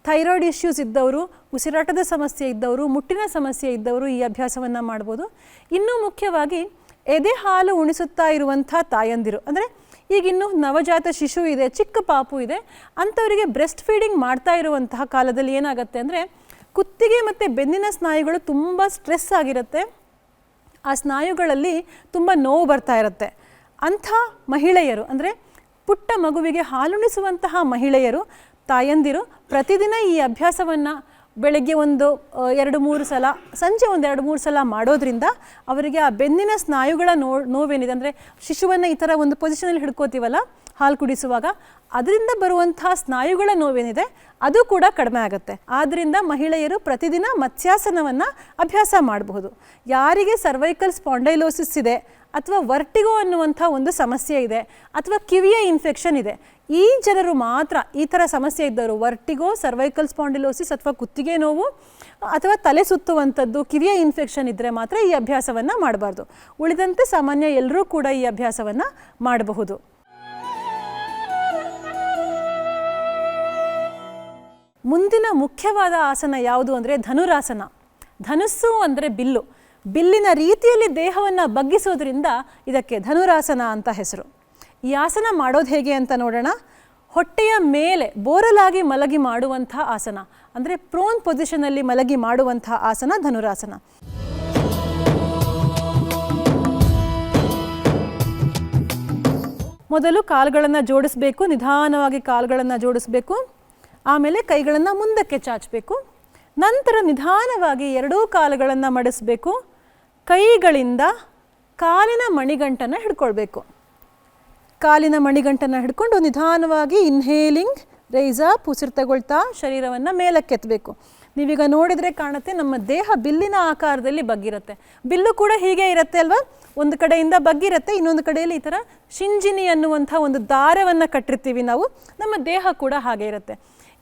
ಥೈರಾಯ್ಡ್ ಇಶ್ಯೂಸ್ ಇದ್ದವರು, ಉಸಿರಾಟದ ಸಮಸ್ಯೆ ಇದ್ದವರು, ಮುಟ್ಟಿನ ಸಮಸ್ಯೆ ಇದ್ದವರು ಈ ಅಭ್ಯಾಸವನ್ನು ಮಾಡ್ಬೋದು. ಇನ್ನೂ ಮುಖ್ಯವಾಗಿ ಎದೆ ಹಾಲು ಉಣಿಸುತ್ತಾ ಇರುವಂಥ ತಾಯಂದಿರು, ಅಂದರೆ ಈಗಿನ್ನು ನವಜಾತ ಶಿಶು ಇದೆ, ಚಿಕ್ಕ ಪಾಪು ಇದೆ. ಅಂಥವರಿಗೆ ಬ್ರೆಸ್ಟ್ ಫೀಡಿಂಗ್ ಮಾಡ್ತಾ ಇರುವಂತಹ ಕಾಲದಲ್ಲಿ ಏನಾಗುತ್ತೆ ಅಂದರೆ ಕುತ್ತಿಗೆ ಮತ್ತು ಬೆನ್ನಿನ ಸ್ನಾಯುಗಳು ತುಂಬ ಸ್ಟ್ರೆಸ್ ಆಗಿರುತ್ತೆ. ಆ ಸ್ನಾಯುಗಳಲ್ಲಿ ತುಂಬ ನೋವು ಬರ್ತಾ ಇರುತ್ತೆ. ಅಂಥ ಮಹಿಳೆಯರು ಅಂದರೆ ಪುಟ್ಟ ಮಗುವಿಗೆ ಹಾಲುಣಿಸುವಂತಹ ಮಹಿಳೆಯರು, ತಾಯಂದಿರು ಪ್ರತಿದಿನ ಈ ಅಭ್ಯಾಸವನ್ನು ಬೆಳಗ್ಗೆ ಒಂದು ಎರಡು, ಮೂರು ಸಲ, ಸಂಜೆ ಒಂದು ಎರಡು, ಮೂರು ಸಲ ಮಾಡೋದ್ರಿಂದ ಅವರಿಗೆ ಆ ಬೆನ್ನಿನ ಸ್ನಾಯುಗಳ ನೋ, ನೋವೇನಿದೆ ಅಂದರೆ ಶಿಶುವನ್ನು ಈ ಥರ ಒಂದು ಪೊಸಿಷನಲ್ಲಿ ಹಿಡ್ಕೋತೀವಲ್ಲ, ಹಾಲು ಕುಡಿಸುವಾಗ ಅದರಿಂದ ಬರುವಂಥ ಸ್ನಾಯುಗಳ ನೋವೇನಿದೆ, ಅದು ಕೂಡ ಕಡಿಮೆ ಆಗುತ್ತೆ. ಆದ್ದರಿಂದ ಮಹಿಳೆಯರು ಪ್ರತಿದಿನ ಮತ್ಸ್ಯಾಸನವನ್ನು ಅಭ್ಯಾಸ ಮಾಡಬಹುದು. ಯಾರಿಗೆ ಸರ್ವೈಕಲ್ ಸ್ಪಾಂಡೈಲೋಸಿಸ್ ಇದೆ, ಅಥವಾ ವರ್ಟಿಗೋ ಅನ್ನುವಂಥ ಒಂದು ಸಮಸ್ಯೆ ಇದೆ, ಅಥವಾ ಕಿವಿಯ ಇನ್ಫೆಕ್ಷನ್ ಇದೆ, ಈ ಜನರು ಮಾತ್ರ ಈ ಥರ ಸಮಸ್ಯೆ ಇದ್ದವರು ವರ್ಟಿಗೋ ಸರ್ವೈಕಲ್ ಸ್ಪಾಂಡಿಲೋಸಿಸ್ ಅಥವಾ ಕುತ್ತಿಗೆ ನೋವು, ಅಥವಾ ತಲೆ ಸುತ್ತುವಂಥದ್ದು, ಕಿವಿಯ ಇನ್ಫೆಕ್ಷನ್ ಇದ್ದರೆ ಮಾತ್ರ ಈ ಅಭ್ಯಾಸವನ್ನು ಮಾಡಬಾರ್ದು. ಉಳಿದಂತೆ ಸಾಮಾನ್ಯ ಎಲ್ಲರೂ ಕೂಡ ಈ ಅಭ್ಯಾಸವನ್ನು ಮಾಡಬಹುದು. ಮುಂದಿನ ಮುಖ್ಯವಾದ ಆಸನ ಯಾವುದು ಅಂದರೆ ಧನುರಾಸನ. ಧನುಸ್ಸು ಅಂದರೆ ಬಿಲ್ಲು. ಬಿಲ್ಲಿನ ರೀತಿಯಲ್ಲಿ ದೇಹವನ್ನು ಬಗ್ಗಿಸೋದ್ರಿಂದ ಇದಕ್ಕೆ ಧನುರಾಸನ ಅಂತ ಹೆಸರು. ಈ ಆಸನ ಮಾಡೋದು ಹೇಗೆ ಅಂತ ನೋಡೋಣ. ಹೊಟ್ಟೆಯ ಮೇಲೆ ಬೋರಲಾಗಿ ಮಲಗಿ ಮಾಡುವಂಥ ಆಸನ. ಅಂದರೆ ಪ್ರೋನ್ ಪೊಸಿಷನಲ್ಲಿ ಮಲಗಿ ಮಾಡುವಂಥ ಆಸನ ಧನುರಾಸನ. ಮೊದಲು ಕಾಲುಗಳನ್ನು ಜೋಡಿಸ್ಬೇಕು, ನಿಧಾನವಾಗಿ ಕಾಲುಗಳನ್ನು ಜೋಡಿಸ್ಬೇಕು. ಆಮೇಲೆ ಕೈಗಳನ್ನು ಮುಂದಕ್ಕೆ ಚಾಚಬೇಕು. ನಂತರ ನಿಧಾನವಾಗಿ ಎರಡೂ ಕಾಲುಗಳನ್ನು ಮಡಿಸಬೇಕು. ಕೈಗಳಿಂದ ಕಾಲಿನ ಮಣಿಗಂಟನ್ನು ಹಿಡ್ಕೊಳ್ಬೇಕು. ಕಾಲಿನ ಮಣಿಗಂಟನ್ನು ಹಿಡ್ಕೊಂಡು ನಿಧಾನವಾಗಿ ಇನ್ಹೇಲಿಂಗ್ ರೈಸ್ ಅಪ್ ಉಸಿರು ತಗೊಳ್ತಾ ಶರೀರವನ್ನು ಮೇಲಕ್ಕೆತ್ತಬೇಕು ನೀವೀಗ ನೋಡಿದರೆ ಕಾಣುತ್ತೆ ನಮ್ಮ ದೇಹ ಬಿಲ್ಲಿನ ಆಕಾರದಲ್ಲಿ ಬಗ್ಗಿರುತ್ತೆ. ಬಿಲ್ಲು ಕೂಡ ಹೀಗೆ ಇರುತ್ತೆ ಅಲ್ವಾ? ಒಂದು ಕಡೆಯಿಂದ ಬಗ್ಗಿರುತ್ತೆ, ಇನ್ನೊಂದು ಕಡೆಯಲ್ಲಿ ಈ ಥರ ಶಿಂಜಿನಿ ಅನ್ನುವಂಥ ಒಂದು ದಾರವನ್ನು ಕಟ್ಟಿರ್ತೀವಿ ನಾವು. ನಮ್ಮ ದೇಹ ಕೂಡ ಹಾಗೆ ಇರುತ್ತೆ.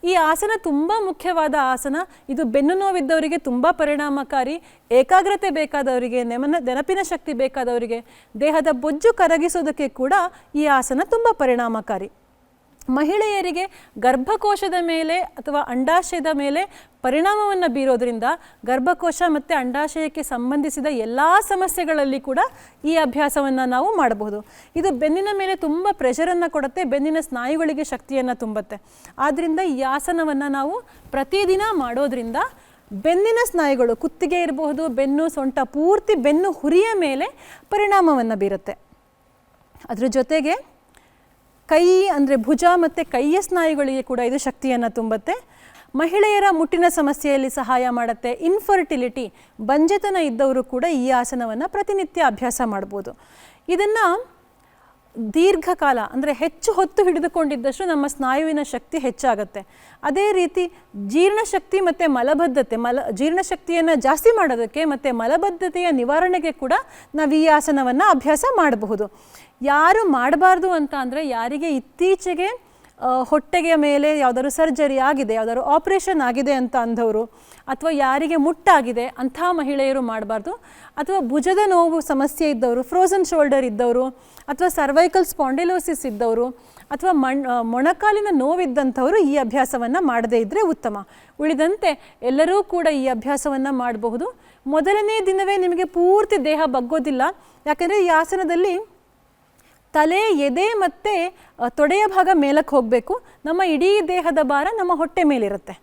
ಈ ಆಸನ ತುಂಬ ಮುಖ್ಯವಾದ ಆಸನ. ಇದು ಬೆನ್ನು ನೋವಿದ್ದವರಿಗೆ ತುಂಬ ಪರಿಣಾಮಕಾರಿ. ಏಕಾಗ್ರತೆ ಬೇಕಾದವರಿಗೆ, ನೆಮನ, ನೆನಪಿನ ಶಕ್ತಿ ಬೇಕಾದವರಿಗೆ, ದೇಹದ ಬೊಜ್ಜು ಕರಗಿಸೋದಕ್ಕೆ ಕೂಡ ಈ ಆಸನ ತುಂಬ ಪರಿಣಾಮಕಾರಿ. ಮಹಿಳೆಯರಿಗೆ ಗರ್ಭಕೋಶದ ಮೇಲೆ ಅಥವಾ ಅಂಡಾಶಯದ ಮೇಲೆ ಪರಿಣಾಮವನ್ನು ಬೀರೋದ್ರಿಂದ ಗರ್ಭಕೋಶ ಮತ್ತು ಅಂಡಾಶಯಕ್ಕೆ ಸಂಬಂಧಿಸಿದ ಎಲ್ಲ ಸಮಸ್ಯೆಗಳಲ್ಲಿ ಕೂಡ ಈ ಅಭ್ಯಾಸವನ್ನು ನಾವು ಮಾಡಬಹುದು. ಇದು ಬೆನ್ನಿನ ಮೇಲೆ ತುಂಬ ಪ್ರೆಷರನ್ನು ಕೊಡುತ್ತೆ, ಬೆನ್ನಿನ ಸ್ನಾಯುಗಳಿಗೆ ಶಕ್ತಿಯನ್ನು ತುಂಬುತ್ತೆ. ಆದ್ದರಿಂದ ಈ ಆಸನವನ್ನು ನಾವು ಪ್ರತಿದಿನ ಮಾಡೋದ್ರಿಂದ ಬೆನ್ನಿನ ಸ್ನಾಯುಗಳು ಕುತ್ತಿಗೆ ಇರಬಹುದು, ಬೆನ್ನು ಸೊಂಟ ಪೂರ್ತಿ ಬೆನ್ನು ಹುರಿಯ ಮೇಲೆ ಪರಿಣಾಮವನ್ನು ಬೀರುತ್ತೆ. ಅದರ ಜೊತೆಗೆ ಕೈ ಅಂದರೆ ಭುಜ ಮತ್ತು ಕೈಯ ಸ್ನಾಯುಗಳಿಗೆ ಕೂಡ ಇದು ಶಕ್ತಿಯನ್ನು ತುಂಬುತ್ತೆ. ಮಹಿಳೆಯರ ಮುಟ್ಟಿನ ಸಮಸ್ಯೆಯಲ್ಲಿ ಸಹಾಯ ಮಾಡುತ್ತೆ. ಇನ್ಫರ್ಟಿಲಿಟಿ ಬಂಜೆತನ ಇದ್ದವರು ಕೂಡ ಈ ಆಸನವನ್ನು ಪ್ರತಿನಿತ್ಯ ಅಭ್ಯಾಸ ಮಾಡ್ಬೋದು. ಇದನ್ನು ದೀರ್ಘಕಾಲ ಅಂದರೆ ಹೆಚ್ಚು ಹೊತ್ತು ಹಿಡಿದುಕೊಂಡಿದ್ದಷ್ಟು ನಮ್ಮ ಸ್ನಾಯುವಿನ ಶಕ್ತಿ ಹೆಚ್ಚಾಗುತ್ತೆ. ಅದೇ ರೀತಿ ಜೀರ್ಣಶಕ್ತಿ ಮತ್ತು ಮಲಬದ್ಧತೆ, ಮಲ, ಜೀರ್ಣಶಕ್ತಿಯನ್ನು ಜಾಸ್ತಿ ಮಾಡೋದಕ್ಕೆ ಮತ್ತು ಮಲಬದ್ಧತೆಯ ನಿವಾರಣೆಗೆ ಕೂಡ ನಾವು ಈ ಆಸನವನ್ನು ಅಭ್ಯಾಸ ಮಾಡಬಹುದು. ಯಾರು ಮಾಡಬಾರ್ದು ಅಂತ ಅಂದರೆ ಯಾರಿಗೆ ಇತ್ತೀಚೆಗೆ ಹೊಟ್ಟೆಗೆ ಮೇಲೆ ಯಾವುದಾದ್ರು ಸರ್ಜರಿ ಆಗಿದೆ, ಯಾವುದಾದ್ರು ಆಪ್ರೇಷನ್ ಆಗಿದೆ ಅಂತ ಅಂದವರು, ಅಥವಾ ಯಾರಿಗೆ ಮುಟ್ಟಾಗಿದೆ, ಅಂಥ ಮಹಿಳೆಯರು ಮಾಡಬಾರ್ದು. ಅಥವಾ ಭುಜದ ನೋವು ಸಮಸ್ಯೆ ಇದ್ದವರು ಫ್ರೋಸನ್ ಶೋಲ್ಡರ್ ಇದ್ದವರು, ಅಥವಾ ಸರ್ವೈಕಲ್ ಸ್ಪಾಂಡಿಲೋಸಿಸ್ ಇದ್ದವರು, ಅಥವಾ ಮಣ್ ಮೊಣಕಾಲಿನ ನೋವಿದ್ದಂಥವರು ಈ ಅಭ್ಯಾಸವನ್ನು ಮಾಡದೇ ಇದ್ದರೆ ಉತ್ತಮ. ಉಳಿದಂತೆ ಎಲ್ಲರೂ ಕೂಡ ಈ ಅಭ್ಯಾಸವನ್ನು ಮಾಡಬಹುದು. ಮೊದಲನೇ ದಿನವೇ ನಿಮಗೆ ಪೂರ್ತಿ ದೇಹ ಬಗ್ಗೋದಿಲ್ಲ. ಯಾಕೆಂದರೆ ಈ ಆಸನದಲ್ಲಿ ತಲೆ, ಎದೆ ಮತ್ತು ತೊಡೆಯ ಭಾಗ ಮೇಲಕ್ಕೆ ಹೋಗಬೇಕು. ನಮ್ಮ ಇಡೀ ದೇಹದ ಭಾರ ನಮ್ಮ ಹೊಟ್ಟೆ ಮೇಲಿರುತ್ತೆ.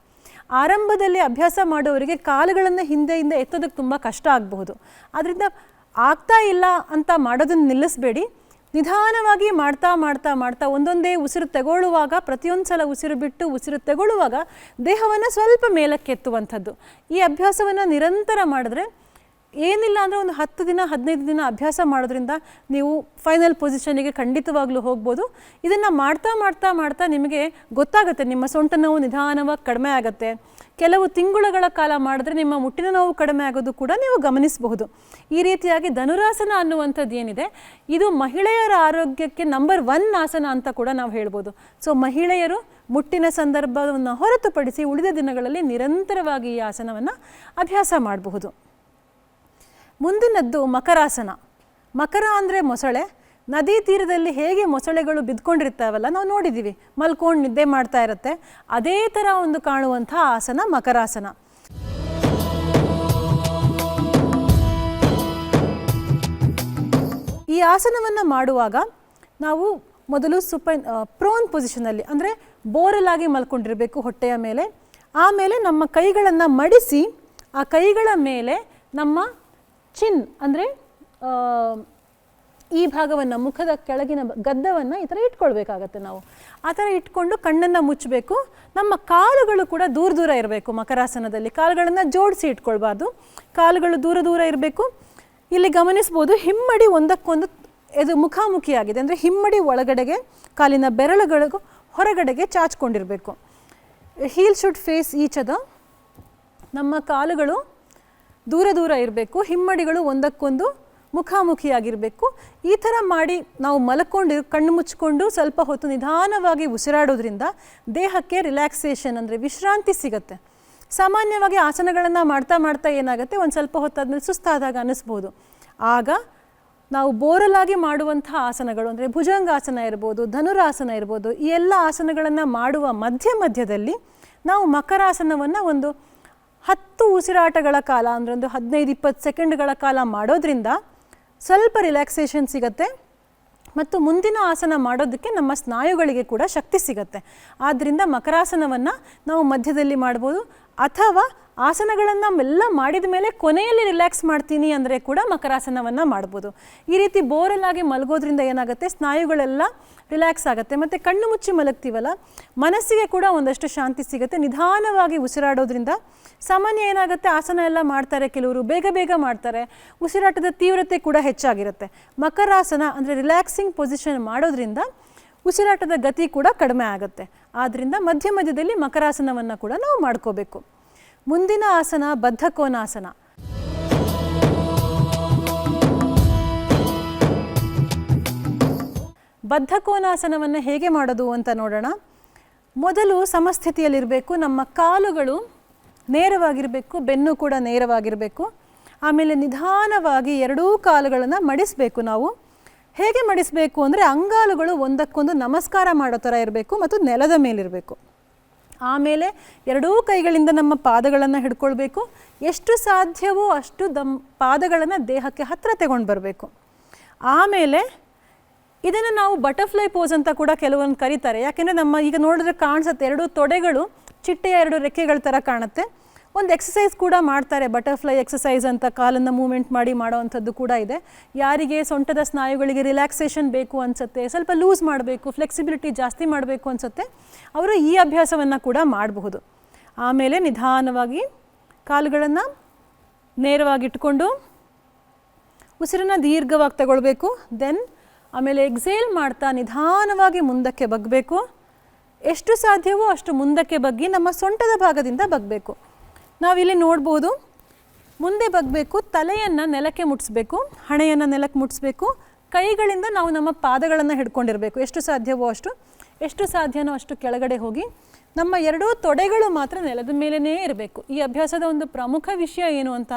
ಆರಂಭದಲ್ಲಿ ಅಭ್ಯಾಸ ಮಾಡೋರಿಗೆ ಕಾಲುಗಳನ್ನು ಹಿಂದೆಯಿಂದ ಎತ್ತೋದಕ್ಕೆ ತುಂಬ ಕಷ್ಟ ಆಗಬಹುದು. ಆದ್ದರಿಂದ ಆಗ್ತಾ ಇಲ್ಲ ಅಂತ ಮಾಡೋದನ್ನು ನಿಲ್ಲಿಸಬೇಡಿ. ನಿಧಾನವಾಗಿ ಮಾಡ್ತಾ ಮಾಡ್ತಾ ಮಾಡ್ತಾ ಒಂದೊಂದೇ ಉಸಿರು ತಗೊಳ್ಳುವಾಗ, ಪ್ರತಿಯೊಂದು ಸಲ ಉಸಿರು ಬಿಟ್ಟು ಉಸಿರು ತಗೊಳ್ಳುವಾಗ ದೇಹವನ್ನು ಸ್ವಲ್ಪ ಮೇಲಕ್ಕೆ ಎತ್ತುವಂಥದ್ದು. ಈ ಅಭ್ಯಾಸವನ್ನು ನಿರಂತರ ಮಾಡಿದ್ರೆ ಏನಿಲ್ಲ ಅಂದರೆ ಒಂದು ಹತ್ತು ದಿನ, ಹದಿನೈದು ದಿನ ಅಭ್ಯಾಸ ಮಾಡೋದ್ರಿಂದ ನೀವು ಫೈನಲ್ ಪೊಸಿಷನಿಗೆ ಖಂಡಿತವಾಗ್ಲೂ ಹೋಗ್ಬೋದು. ಇದನ್ನು ಮಾಡ್ತಾ ಮಾಡ್ತಾ ಮಾಡ್ತಾ ನಿಮಗೆ ಗೊತ್ತಾಗುತ್ತೆ, ನಿಮ್ಮ ಸೊಂಟ ನೋವು ನಿಧಾನವಾಗಿ ಕಡಿಮೆ ಆಗುತ್ತೆ. ಕೆಲವು ತಿಂಗಳುಗಳ ಕಾಲ ಮಾಡಿದ್ರೆ ನಿಮ್ಮ ಮುಟ್ಟಿನ ನೋವು ಕಡಿಮೆ ಆಗೋದು ಕೂಡ ನೀವು ಗಮನಿಸಬಹುದು. ಈ ರೀತಿಯಾಗಿ ಧನುರಾಸನ ಅನ್ನುವಂಥದ್ದು ಏನಿದೆ, ಇದು ಮಹಿಳೆಯರ ಆರೋಗ್ಯಕ್ಕೆ ನಂಬರ್ ಒನ್ ಆಸನ ಅಂತ ಕೂಡ ನಾವು ಹೇಳ್ಬೋದು. ಸೊ ಮಹಿಳೆಯರು ಮುಟ್ಟಿನ ಸಂದರ್ಭವನ್ನು ಹೊರತುಪಡಿಸಿ ಉಳಿದ ದಿನಗಳಲ್ಲಿ ನಿರಂತರವಾಗಿ ಈ ಆಸನವನ್ನು ಅಭ್ಯಾಸ ಮಾಡಬಹುದು. ಮುಂದಿನದ್ದು ಮಕರಾಸನ. ಮಕರ ಅಂದರೆ ಮೊಸಳೆ. ನದಿ ತೀರದಲ್ಲಿ ಹೇಗೆ ಮೊಸಳೆಗಳು ಬಿದ್ಕೊಂಡಿರ್ತಾವಲ್ಲ ನಾವು ನೋಡಿದ್ದೀವಿ ಮಲ್ಕೊಂಡು ನಿದ್ದೆ ಮಾಡ್ತಾ ಇರುತ್ತೆ. ಅದೇ ಥರ ಒಂದು ಕಾಣುವಂಥ ಆಸನ ಮಕರಾಸನ. ಈ ಆಸನವನ್ನು ಮಾಡುವಾಗ ನಾವು ಮೊದಲು ಸುಪೈನ್ ಪ್ರೋನ್ ಪೊಸಿಷನಲ್ಲಿ ಅಂದರೆ ಬೋರಲಾಗಿ ಮಲ್ಕೊಂಡಿರಬೇಕು ಹೊಟ್ಟೆಯ ಮೇಲೆ. ಆಮೇಲೆ ನಮ್ಮ ಕೈಗಳನ್ನು ಮಡಿಸಿ, ಆ ಕೈಗಳ ಮೇಲೆ ನಮ್ಮ ಚಿನ್ ಅಂದರೆ ಈ ಭಾಗವನ್ನು ಮುಖದ ಕೆಳಗಿನ ಗದ್ದವನ್ನು ಈ ಥರ ಇಟ್ಕೊಳ್ಬೇಕಾಗತ್ತೆ ನಾವು. ಆ ಥರ ಇಟ್ಕೊಂಡು ಕಣ್ಣನ್ನು ಮುಚ್ಚಬೇಕು. ನಮ್ಮ ಕಾಲುಗಳು ಕೂಡ ದೂರ ದೂರ ಇರಬೇಕು ಮಕರಾಸನದಲ್ಲಿ. ಕಾಲುಗಳನ್ನು ಜೋಡಿಸಿ ಇಟ್ಕೊಳ್ಬಾರ್ದು. ಕಾಲುಗಳು ದೂರ ದೂರ ಇರಬೇಕು. ಇಲ್ಲಿ ಗಮನಿಸ್ಬೋದು ಹಿಮ್ಮಡಿ ಒಂದಕ್ಕೊಂದು ಇದು ಮುಖಾಮುಖಿಯಾಗಿದೆ. ಅಂದರೆ ಹಿಮ್ಮಡಿ ಒಳಗಡೆಗೆ, ಕಾಲಿನ ಬೆರಳುಗಳಿಗೂ ಹೊರಗಡೆಗೆ ಚಾಚ್ಕೊಂಡಿರಬೇಕು. ಹೀಲ್ ಶುಡ್ ಫೇಸ್ ಈಚ್ ಅದ ನಮ್ಮ ಕಾಲುಗಳು ದೂರ ದೂರ ಇರಬೇಕು, ಹಿಮ್ಮಡಿಗಳು ಒಂದಕ್ಕೊಂದು ಮುಖಾಮುಖಿಯಾಗಿರಬೇಕು. ಈ ಥರ ಮಾಡಿ ನಾವು ಮಲ್ಕೊಂಡು, ಕಣ್ಣು ಮುಚ್ಚಿಕೊಂಡು ಸ್ವಲ್ಪ ಹೊತ್ತು ನಿಧಾನವಾಗಿ ಉಸಿರಾಡೋದ್ರಿಂದ ದೇಹಕ್ಕೆ ರಿಲ್ಯಾಕ್ಸೇಷನ್ ಅಂದರೆ ವಿಶ್ರಾಂತಿ ಸಿಗುತ್ತೆ. ಸಾಮಾನ್ಯವಾಗಿ ಆಸನಗಳನ್ನು ಮಾಡ್ತಾ ಮಾಡ್ತಾ ಏನಾಗುತ್ತೆ? ಒಂದು ಸ್ವಲ್ಪ ಹೊತ್ತಾದ್ಮೇಲೆ ಸುಸ್ತಾದಾಗ ಅನ್ನಿಸ್ಬೋದು ಆಗ ನಾವು ಬೋರಲಾಗಿ ಮಾಡುವಂಥ ಆಸನಗಳು ಅಂದರೆ ಭುಜಂಗಾಸನ ಇರ್ಬೋದು, ಧನುರಾಸನ ಇರ್ಬೋದು, ಈ ಎಲ್ಲ ಆಸನಗಳನ್ನು ಮಾಡುವ ಮಧ್ಯ ಮಧ್ಯದಲ್ಲಿ ನಾವು ಮಕರಾಸನವನ್ನು ಒಂದು ಹತ್ತು ಉಸಿರಾಟಗಳ ಕಾಲ, ಅಂದರೆ ಒಂದು ಹದಿನೈದು, ಇಪ್ಪತ್ತು ಸೆಕೆಂಡ್ಗಳ ಕಾಲ ಮಾಡೋದ್ರಿಂದ ಸ್ವಲ್ಪ ರಿಲ್ಯಾಕ್ಸೇಷನ್ ಸಿಗುತ್ತೆ ಮತ್ತು ಮುಂದಿನ ಆಸನ ಮಾಡೋದಕ್ಕೆ ನಮ್ಮ ಸ್ನಾಯುಗಳಿಗೆ ಕೂಡ ಶಕ್ತಿ ಸಿಗುತ್ತೆ. ಆದ್ದರಿಂದ ಮಕರಾಸನವನ್ನು ನಾವು ಮಧ್ಯದಲ್ಲಿ ಮಾಡ್ಬೋದು ಅಥವಾ ಆಸನಗಳನ್ನು ಎಲ್ಲ ಮಾಡಿದ ಮೇಲೆ ಕೊನೆಯಲ್ಲಿ ರಿಲ್ಯಾಕ್ಸ್ ಮಾಡ್ತೀನಿ ಅಂದರೆ ಕೂಡ ಮಕರಾಸನವನ್ನು ಮಾಡ್ಬೋದು. ಈ ರೀತಿ ಬೋರಲ್ಲಾಗಿ ಮಲಗೋದ್ರಿಂದ ಏನಾಗುತ್ತೆ? ಸ್ನಾಯುಗಳೆಲ್ಲ ರಿಲ್ಯಾಕ್ಸ್ ಆಗುತ್ತೆ. ಮತ್ತು ಕಣ್ಣು ಮುಚ್ಚಿ ಮಲಗ್ತೀವಲ್ಲ, ಮನಸ್ಸಿಗೆ ಕೂಡ ಒಂದಷ್ಟು ಶಾಂತಿ ಸಿಗುತ್ತೆ. ನಿಧಾನವಾಗಿ ಉಸಿರಾಡೋದ್ರಿಂದ ಸಾಮಾನ್ಯ ಏನಾಗುತ್ತೆ? ಆಸನ ಎಲ್ಲ ಮಾಡ್ತಾರೆ ಕೆಲವರು, ಬೇಗ ಬೇಗ ಮಾಡ್ತಾರೆ. ಉಸಿರಾಟದ ತೀವ್ರತೆ ಕೂಡ ಹೆಚ್ಚಾಗಿರುತ್ತೆ. ಮಕರಾಸನ ಅಂದರೆ ರಿಲ್ಯಾಕ್ಸಿಂಗ್ ಪೊಸಿಷನ್ ಮಾಡೋದ್ರಿಂದ ಉಸಿರಾಟದ ಗತಿ ಕೂಡ ಕಡಿಮೆ ಆಗುತ್ತೆ. ಆದ್ದರಿಂದ ಮಧ್ಯ ಮಧ್ಯದಲ್ಲಿ ಮಕರಾಸನವನ್ನು ಕೂಡ ನಾವು ಮಾಡ್ಕೋಬೇಕು. ಮುಂದಿನ ಆಸನ ಬದ್ಧಕೋನಾಸನ. ಬದ್ಧಕೋನಾಸನವನ್ನು ಹೇಗೆ ಮಾಡೋದು ಅಂತ ನೋಡೋಣ. ಮೊದಲು ಸಮಸ್ಥಿತಿಯಲ್ಲಿರಬೇಕು, ನಮ್ಮ ಕಾಲುಗಳು ನೇರವಾಗಿರಬೇಕು, ಬೆನ್ನು ಕೂಡ ನೇರವಾಗಿರಬೇಕು. ಆಮೇಲೆ ನಿಧಾನವಾಗಿ ಎರಡೂ ಕಾಲುಗಳನ್ನು ಮಡಿಸಬೇಕು ನಾವು. ಹೇಗೆ ಮಡಿಸಬೇಕು ಅಂದರೆ ಅಂಗಾಲುಗಳು ಒಂದಕ್ಕೊಂದು ನಮಸ್ಕಾರ ಮಾಡೋ ಥರ ಇರಬೇಕು ಮತ್ತು ನೆಲದ ಮೇಲಿರಬೇಕು. ಆಮೇಲೆ ಎರಡೂ ಕೈಗಳಿಂದ ನಮ್ಮ ಪಾದಗಳನ್ನು ಹಿಡ್ಕೊಳ್ಬೇಕು. ಎಷ್ಟು ಸಾಧ್ಯವೋ ಅಷ್ಟು ದಮ್ ಪಾದಗಳನ್ನು ದೇಹಕ್ಕೆ ಹತ್ತಿರ ತಗೊಂಡು ಬರಬೇಕು. ಆಮೇಲೆ ಇದನ್ನು ನಾವು ಬಟರ್ಫ್ಲೈ ಪೋಸ್ ಅಂತ ಕೂಡ ಕೆಲವೊಂದು ಕರೀತಾರೆ. ಯಾಕೆಂದರೆ ನಮ್ಮ ಈಗ ನೋಡಿದ್ರೆ ಕಾಣಿಸುತ್ತೆ, ಎರಡು ತೊಡೆಗಳು ಚಿಟ್ಟೆಯ ಎರಡು ರೆಕ್ಕೆಗಳ ಥರ ಕಾಣುತ್ತೆ. ಒಂದು ಎಕ್ಸಸೈಸ್ ಕೂಡ ಮಾಡ್ತಾರೆ ಬಟರ್ಫ್ಲೈ ಎಕ್ಸಸೈಸ್ ಅಂತ ಕಾಲನ್ನು ಮೂವ್ಮೆಂಟ್ ಮಾಡಿ ಮಾಡೋವಂಥದ್ದು ಕೂಡ ಇದೆ. ಯಾರಿಗೆ ಸೊಂಟದ ಸ್ನಾಯುಗಳಿಗೆ ರಿಲ್ಯಾಕ್ಸೇಷನ್ ಬೇಕು ಅನಿಸುತ್ತೆ, ಸ್ವಲ್ಪ ಲೂಸ್ ಮಾಡಬೇಕು ಫ್ಲೆಕ್ಸಿಬಿಲಿಟಿ ಜಾಸ್ತಿ ಮಾಡಬೇಕು ಅನಿಸುತ್ತೆ, ಅವರು ಈ ಅಭ್ಯಾಸವನ್ನು ಕೂಡ ಮಾಡಬಹುದು. ಆಮೇಲೆ ನಿಧಾನವಾಗಿ ಕಾಲುಗಳನ್ನು ನೇರವಾಗಿ ಇಟ್ಕೊಂಡು ಉಸಿರನ್ನು ದೀರ್ಘವಾಗಿ ತಗೊಳ್ಬೇಕು ದೆನ್ ಆಮೇಲೆ ಎಕ್ಸೇಲ್ ಮಾಡ್ತಾ ನಿಧಾನವಾಗಿ ಮುಂದಕ್ಕೆ ಬಗ್ಗಬೇಕು ಎಷ್ಟು ಸಾಧ್ಯವೋ ಅಷ್ಟು ಮುಂದಕ್ಕೆ ಬಗ್ಗಿ ನಮ್ಮ ಸೊಂಟದ ಭಾಗದಿಂದ ಬಗ್ಗಬೇಕು ನಾವಿಲ್ಲಿ ನೋಡ್ಬೋದು, ಮುಂದೆ ಬಗ್ಬೇಕು, ತಲೆಯನ್ನು ನೆಲಕ್ಕೆ ಮುಟ್ಟಿಸ್ಬೇಕು ಹಣೆಯನ್ನು ನೆಲಕ್ಕೆ ಮುಟ್ಟಿಸ್ಬೇಕು ಕೈಗಳಿಂದ ನಾವು ನಮ್ಮ ಪಾದಗಳನ್ನು ಹಿಡ್ಕೊಂಡಿರಬೇಕು. ಎಷ್ಟು ಸಾಧ್ಯವೋ ಅಷ್ಟು. ಎಷ್ಟು ಸಾಧ್ಯನೋ ಅಷ್ಟು ಕೆಳಗಡೆ ಹೋಗಿ, ನಮ್ಮ ಎರಡೂ ತೊಡೆಗಳು ಮಾತ್ರ ನೆಲದ ಮೇಲೇ ಇರಬೇಕು. ಈ ಅಭ್ಯಾಸದ ಒಂದು ಪ್ರಮುಖ ವಿಷಯ ಏನು ಅಂತ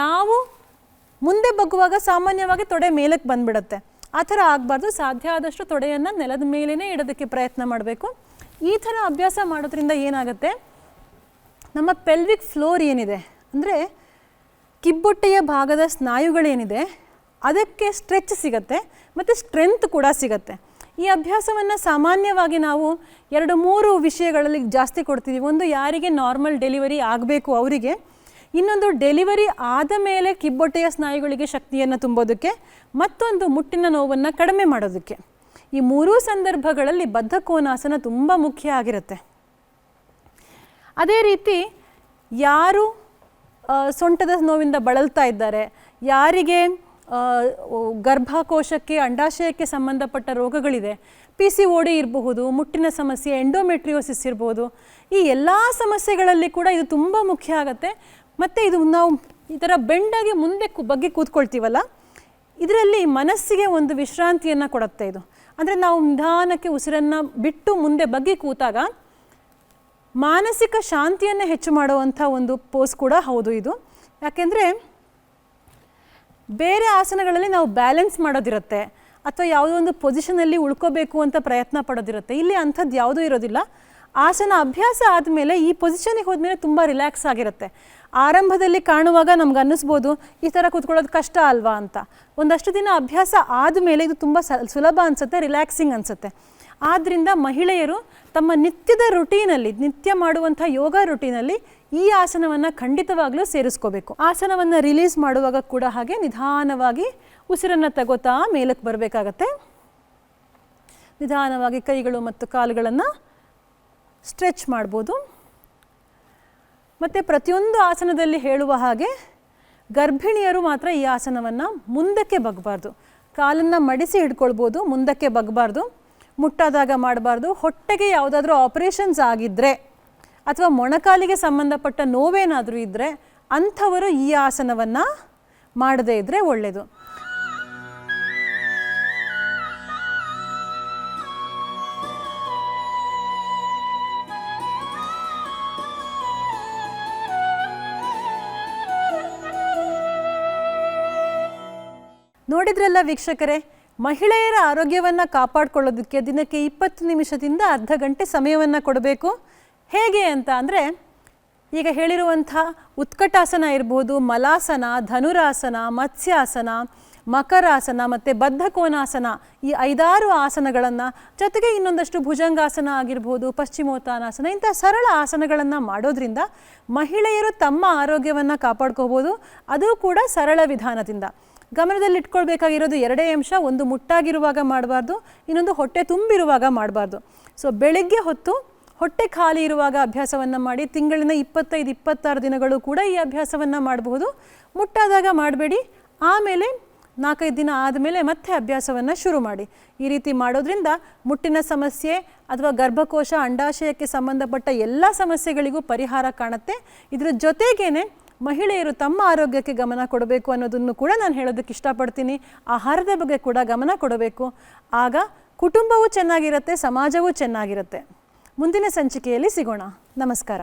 ನಾವು ಮುಂದೆ ಬಗ್ಗುವಾಗ ಸಾಮಾನ್ಯವಾಗಿ ತೊಡೆ ಮೇಲಕ್ಕೆ ಬಂದ್ಬಿಡುತ್ತೆ. ಆ ಥರ ಆಗಬಾರ್ದು. ಸಾಧ್ಯ ಆದಷ್ಟು ತೊಡೆಯನ್ನು ನೆಲದ ಮೇಲೇ ಇಡೋದಕ್ಕೆ ಪ್ರಯತ್ನ ಮಾಡಬೇಕು. ಈ ಥರ ಅಭ್ಯಾಸ ಮಾಡೋದ್ರಿಂದ ಏನಾಗುತ್ತೆ? ನಮ್ಮ ಪೆಲ್ವಿಕ್ ಫ್ಲೋರ್ ಏನಿದೆ? ಅಂದರೆ ಕಿಬ್ಬೊಟ್ಟೆಯ ಭಾಗದ ಸ್ನಾಯುಗಳೇನಿದೆ, ಅದಕ್ಕೆ ಸ್ಟ್ರೆಚ್ ಸಿಗತ್ತೆ, ಮತ್ತು ಸ್ಟ್ರೆಂತ್ ಕೂಡ ಸಿಗತ್ತೆ. ಈ ಅಭ್ಯಾಸವನ್ನು ಸಾಮಾನ್ಯವಾಗಿ ನಾವು ಎರಡು ಮೂರು ವಿಷಯಗಳಲ್ಲಿ ಜಾಸ್ತಿ ಕೊಡ್ತೀವಿ ಒಂದು ಯಾರಿಗೆ ನಾರ್ಮಲ್ ಡೆಲಿವರಿ ಆಗಬೇಕು ಅವರಿಗೆ, ಇನ್ನೊಂದು ಡೆಲಿವರಿ ಆದ ಮೇಲೆ ಕಿಬ್ಬೊಟ್ಟೆಯ ಸ್ನಾಯುಗಳಿಗೆ ಶಕ್ತಿಯನ್ನು ತುಂಬೋದಕ್ಕೆ, ಮತ್ತೊಂದು ಮುಟ್ಟಿನ ನೋವನ್ನು ಕಡಿಮೆ ಮಾಡೋದಕ್ಕೆ. ಈ ಮೂರೂ ಸಂದರ್ಭಗಳಲ್ಲಿ ಬದ್ಧಕೋನಾಸನ ತುಂಬ ಮುಖ್ಯ ಆಗಿರುತ್ತೆ. ಅದೇ ರೀತಿ ಯಾರು ಸೊಂಟದ ನೋವಿಂದ ಬಳಲ್ತಾ ಇದ್ದಾರೆ, ಯಾರಿಗೆ ಗರ್ಭಕೋಶಕ್ಕೆ, ಅಂಡಾಶಯಕ್ಕೆ ಸಂಬಂಧಪಟ್ಟ ರೋಗಗಳಿದೆ ಪಿ ಸಿ ಓ ಡಿ ಇರಬಹುದು, ಮುಟ್ಟಿನ ಸಮಸ್ಯೆ ಎಂಡೋಮೆಟ್ರಿಯೋಸಿಸ್ ಇರ್ಬೋದು, ಈ ಎಲ್ಲ ಸಮಸ್ಯೆಗಳಲ್ಲಿ ಕೂಡ ಇದು ತುಂಬ ಮುಖ್ಯ ಆಗುತ್ತೆ. ಮತ್ತು ಇದು ನಾವು ಈ ಥರ ಬೆಂಡಾಗಿ ಮುಂದೆ ಬಗ್ಗೆ ಕೂತ್ಕೊಳ್ತೀವಲ್ಲ, ಇದರಲ್ಲಿ ಮನಸ್ಸಿಗೆ ಒಂದು ವಿಶ್ರಾಂತಿಯನ್ನು ಕೊಡುತ್ತೆ ಇದು. ಅಂದರೆ ನಾವು ನಿಧಾನಕ್ಕೆ ಉಸಿರನ್ನು ಬಿಟ್ಟು ಮುಂದೆ ಬಗ್ಗಿ ಕೂತಾಗ ಮಾನಸಿಕ ಶಾಂತಿಯನ್ನು ಹೆಚ್ಚು ಮಾಡುವಂಥ ಒಂದು ಪೋಸ್ ಕೂಡ ಹೌದು ಇದು. ಯಾಕೆಂದರೆ ಬೇರೆ ಆಸನಗಳಲ್ಲಿ ನಾವು ಬ್ಯಾಲೆನ್ಸ್ ಮಾಡೋದಿರುತ್ತೆ, ಅಥವಾ ಯಾವುದೋ ಒಂದು ಪೊಸಿಷನಲ್ಲಿ ಉಳ್ಕೋಬೇಕು ಅಂತ ಪ್ರಯತ್ನ ಪಡೋದಿರುತ್ತೆ. ಇಲ್ಲಿ ಅಂಥದ್ದು ಯಾವುದೂ ಇರೋದಿಲ್ಲ. ಆಸನ ಅಭ್ಯಾಸ ಆದಮೇಲೆ ಈ ಪೊಸಿಷನಿಗೆ ಹೋದ್ಮೇಲೆ ತುಂಬ ರಿಲ್ಯಾಕ್ಸ್ ಆಗಿರುತ್ತೆ. ಆರಂಭದಲ್ಲಿ ಕಾಣುವಾಗ ನಮ್ಗೆ ಅನ್ನಿಸ್ಬೋದು, ಈ ಥರ ಕೂತ್ಕೊಳ್ಳೋದು ಕಷ್ಟ ಅಲ್ವಾ ಅಂತ. ಒಂದಷ್ಟು ದಿನ ಅಭ್ಯಾಸ ಆದಮೇಲೆ ಇದು ತುಂಬ ಸುಲಭ ಅನಿಸುತ್ತೆ ರಿಲ್ಯಾಕ್ಸಿಂಗ್ ಅನಿಸುತ್ತೆ. ಆದ್ದರಿಂದ ಮಹಿಳೆಯರು ತಮ್ಮ ನಿತ್ಯದ ರುಟೀನಲ್ಲಿ, ನಿತ್ಯ ಮಾಡುವಂಥ ಯೋಗ ರುಟೀನಲ್ಲಿ ಈ ಆಸನವನ್ನು ಖಂಡಿತವಾಗಲೂ ಸೇರಿಸ್ಕೋಬೇಕು. ಆಸನವನ್ನು ರಿಲೀಸ್ ಮಾಡುವಾಗ ಕೂಡ ಹಾಗೆ ನಿಧಾನವಾಗಿ ಉಸಿರನ್ನು ತಗೋತಾ ಮೇಲಕ್ಕೆ ಬರಬೇಕಾಗತ್ತೆ. ನಿಧಾನವಾಗಿ ಕೈಗಳು ಮತ್ತು ಕಾಲುಗಳನ್ನು ಸ್ಟ್ರೆಚ್ ಮಾಡ್ಬೋದು. ಮತ್ತು ಪ್ರತಿಯೊಂದು ಆಸನದಲ್ಲಿ ಹೇಳುವ ಹಾಗೆ ಗರ್ಭಿಣಿಯರು ಮಾತ್ರ ಈ ಆಸನವನ್ನು ಮುಂದಕ್ಕೆ ಬಗ್ಗಬಾರ್ದು ಕಾಲನ್ನು ಮಡಿಸಿ ಹಿಡ್ಕೊಳ್ಬೋದು, ಮುಂದಕ್ಕೆ ಬಗ್ಗಬಾರ್ದು ಮುಟ್ಟಾದಾಗ ಮಾಡಬಾರ್ದು. ಹೊಟ್ಟೆಗೆ ಯಾವುದಾದ್ರೂ ಆಪರೇಷನ್ಸ್ ಆಗಿದ್ದರೆ ಅಥವಾ ಮೊಣಕಾಲಿಗೆ ಸಂಬಂಧಪಟ್ಟ ನೋವೇನಾದರೂ ಇದ್ದರೆ ಅಂಥವರು ಈ ಆಸನವನ್ನು ಮಾಡದೇ ಇದ್ದರೆ ಒಳ್ಳೆಯದು ನೋಡಿದ್ರಲ್ಲ ವೀಕ್ಷಕರೇ ಮಹಿಳೆಯರ ಆರೋಗ್ಯವನ್ನು ಕಾಪಾಡಿಕೊಳ್ಳೋದಕ್ಕೆ ದಿನಕ್ಕೆ ಇಪ್ಪತ್ತು ನಿಮಿಷದಿಂದ ಅರ್ಧ ಗಂಟೆ ಸಮಯವನ್ನು ಕೊಡಬೇಕು. ಹೇಗೆ ಅಂತ ಅಂದರೆ, ಈಗ ಹೇಳಿರುವಂಥ ಉತ್ಕಟಾಸನ ಇರ್ಬೋದು, ಮಲಾಸನ, ಧನುರಾಸನ, ಮತ್ಸ್ಯಾಸನ, ಮಕರಾಸನ ಮತ್ತು ಬದ್ಧಕೋನಾಸನ ಈ ಐದಾರು ಆಸನಗಳನ್ನು, ಜೊತೆಗೆ ಇನ್ನೊಂದಷ್ಟು ಭುಜಂಗಾಸನ ಆಗಿರ್ಬೋದು ಪಶ್ಚಿಮೋತ್ತಾನಾಸನ ಇಂಥ ಸರಳ ಆಸನಗಳನ್ನು ಮಾಡೋದ್ರಿಂದ ಮಹಿಳೆಯರು ತಮ್ಮ ಆರೋಗ್ಯವನ್ನು ಕಾಪಾಡ್ಕೋಬೋದು. ಅದು ಕೂಡ ಸರಳ ವಿಧಾನದಿಂದ. ಗಮನದಲ್ಲಿ ಇಟ್ಕೊಳ್ಬೇಕಾಗಿರೋದು ಎರಡೇ ಅಂಶ, ಒಂದು ಮುಟ್ಟಾಗಿರುವಾಗ ಮಾಡಬಾರ್ದು, ಇನ್ನೊಂದು ಹೊಟ್ಟೆ ತುಂಬಿರುವಾಗ ಮಾಡಬಾರ್ದು. ಸೊ ಬೆಳಗ್ಗೆ ಹೊತ್ತು ಹೊಟ್ಟೆ ಖಾಲಿ ಇರುವಾಗ ಅಭ್ಯಾಸವನ್ನು ಮಾಡಿ, ತಿಂಗಳಿನ ಇಪ್ಪತ್ತೈದು, ಇಪ್ಪತ್ತಾರು ದಿನಗಳು ಕೂಡ ಈ ಅಭ್ಯಾಸವನ್ನು ಮಾಡಬಹುದು. ಮುಟ್ಟಾದಾಗ ಮಾಡಬೇಡಿ, ಆಮೇಲೆ ನಾಲ್ಕೈದು ದಿನ ಆದಮೇಲೆ ಮತ್ತೆ ಅಭ್ಯಾಸವನ್ನು ಶುರು ಮಾಡಿ. ಈ ರೀತಿ ಮಾಡೋದ್ರಿಂದ ಮುಟ್ಟಿನ ಸಮಸ್ಯೆ ಅಥವಾ ಗರ್ಭಕೋಶ ಅಂಡಾಶಯಕ್ಕೆ ಸಂಬಂಧಪಟ್ಟ ಎಲ್ಲ ಸಮಸ್ಯೆಗಳಿಗೂ ಪರಿಹಾರ ಕಾಣುತ್ತೆ. ಇದರ ಜೊತೆಗೇನೆ ಮಹಿಳೆಯರು ತಮ್ಮ ಆರೋಗ್ಯಕ್ಕೆ ಗಮನ ಕೊಡಬೇಕು ಅನ್ನೋದನ್ನು ಕೂಡ ನಾನು ಹೇಳೋದಕ್ಕೆ ಇಷ್ಟಪಡ್ತೀನಿ. ಆಹಾರದ ಬಗ್ಗೆ ಕೂಡ ಗಮನ ಕೊಡಬೇಕು. ಆಗ ಕುಟುಂಬವೂ ಚೆನ್ನಾಗಿರುತ್ತೆ, ಸಮಾಜವೂ ಚೆನ್ನಾಗಿರುತ್ತೆ. ಮುಂದಿನ ಸಂಚಿಕೆಯಲ್ಲಿ ಸಿಗೋಣ. ನಮಸ್ಕಾರ.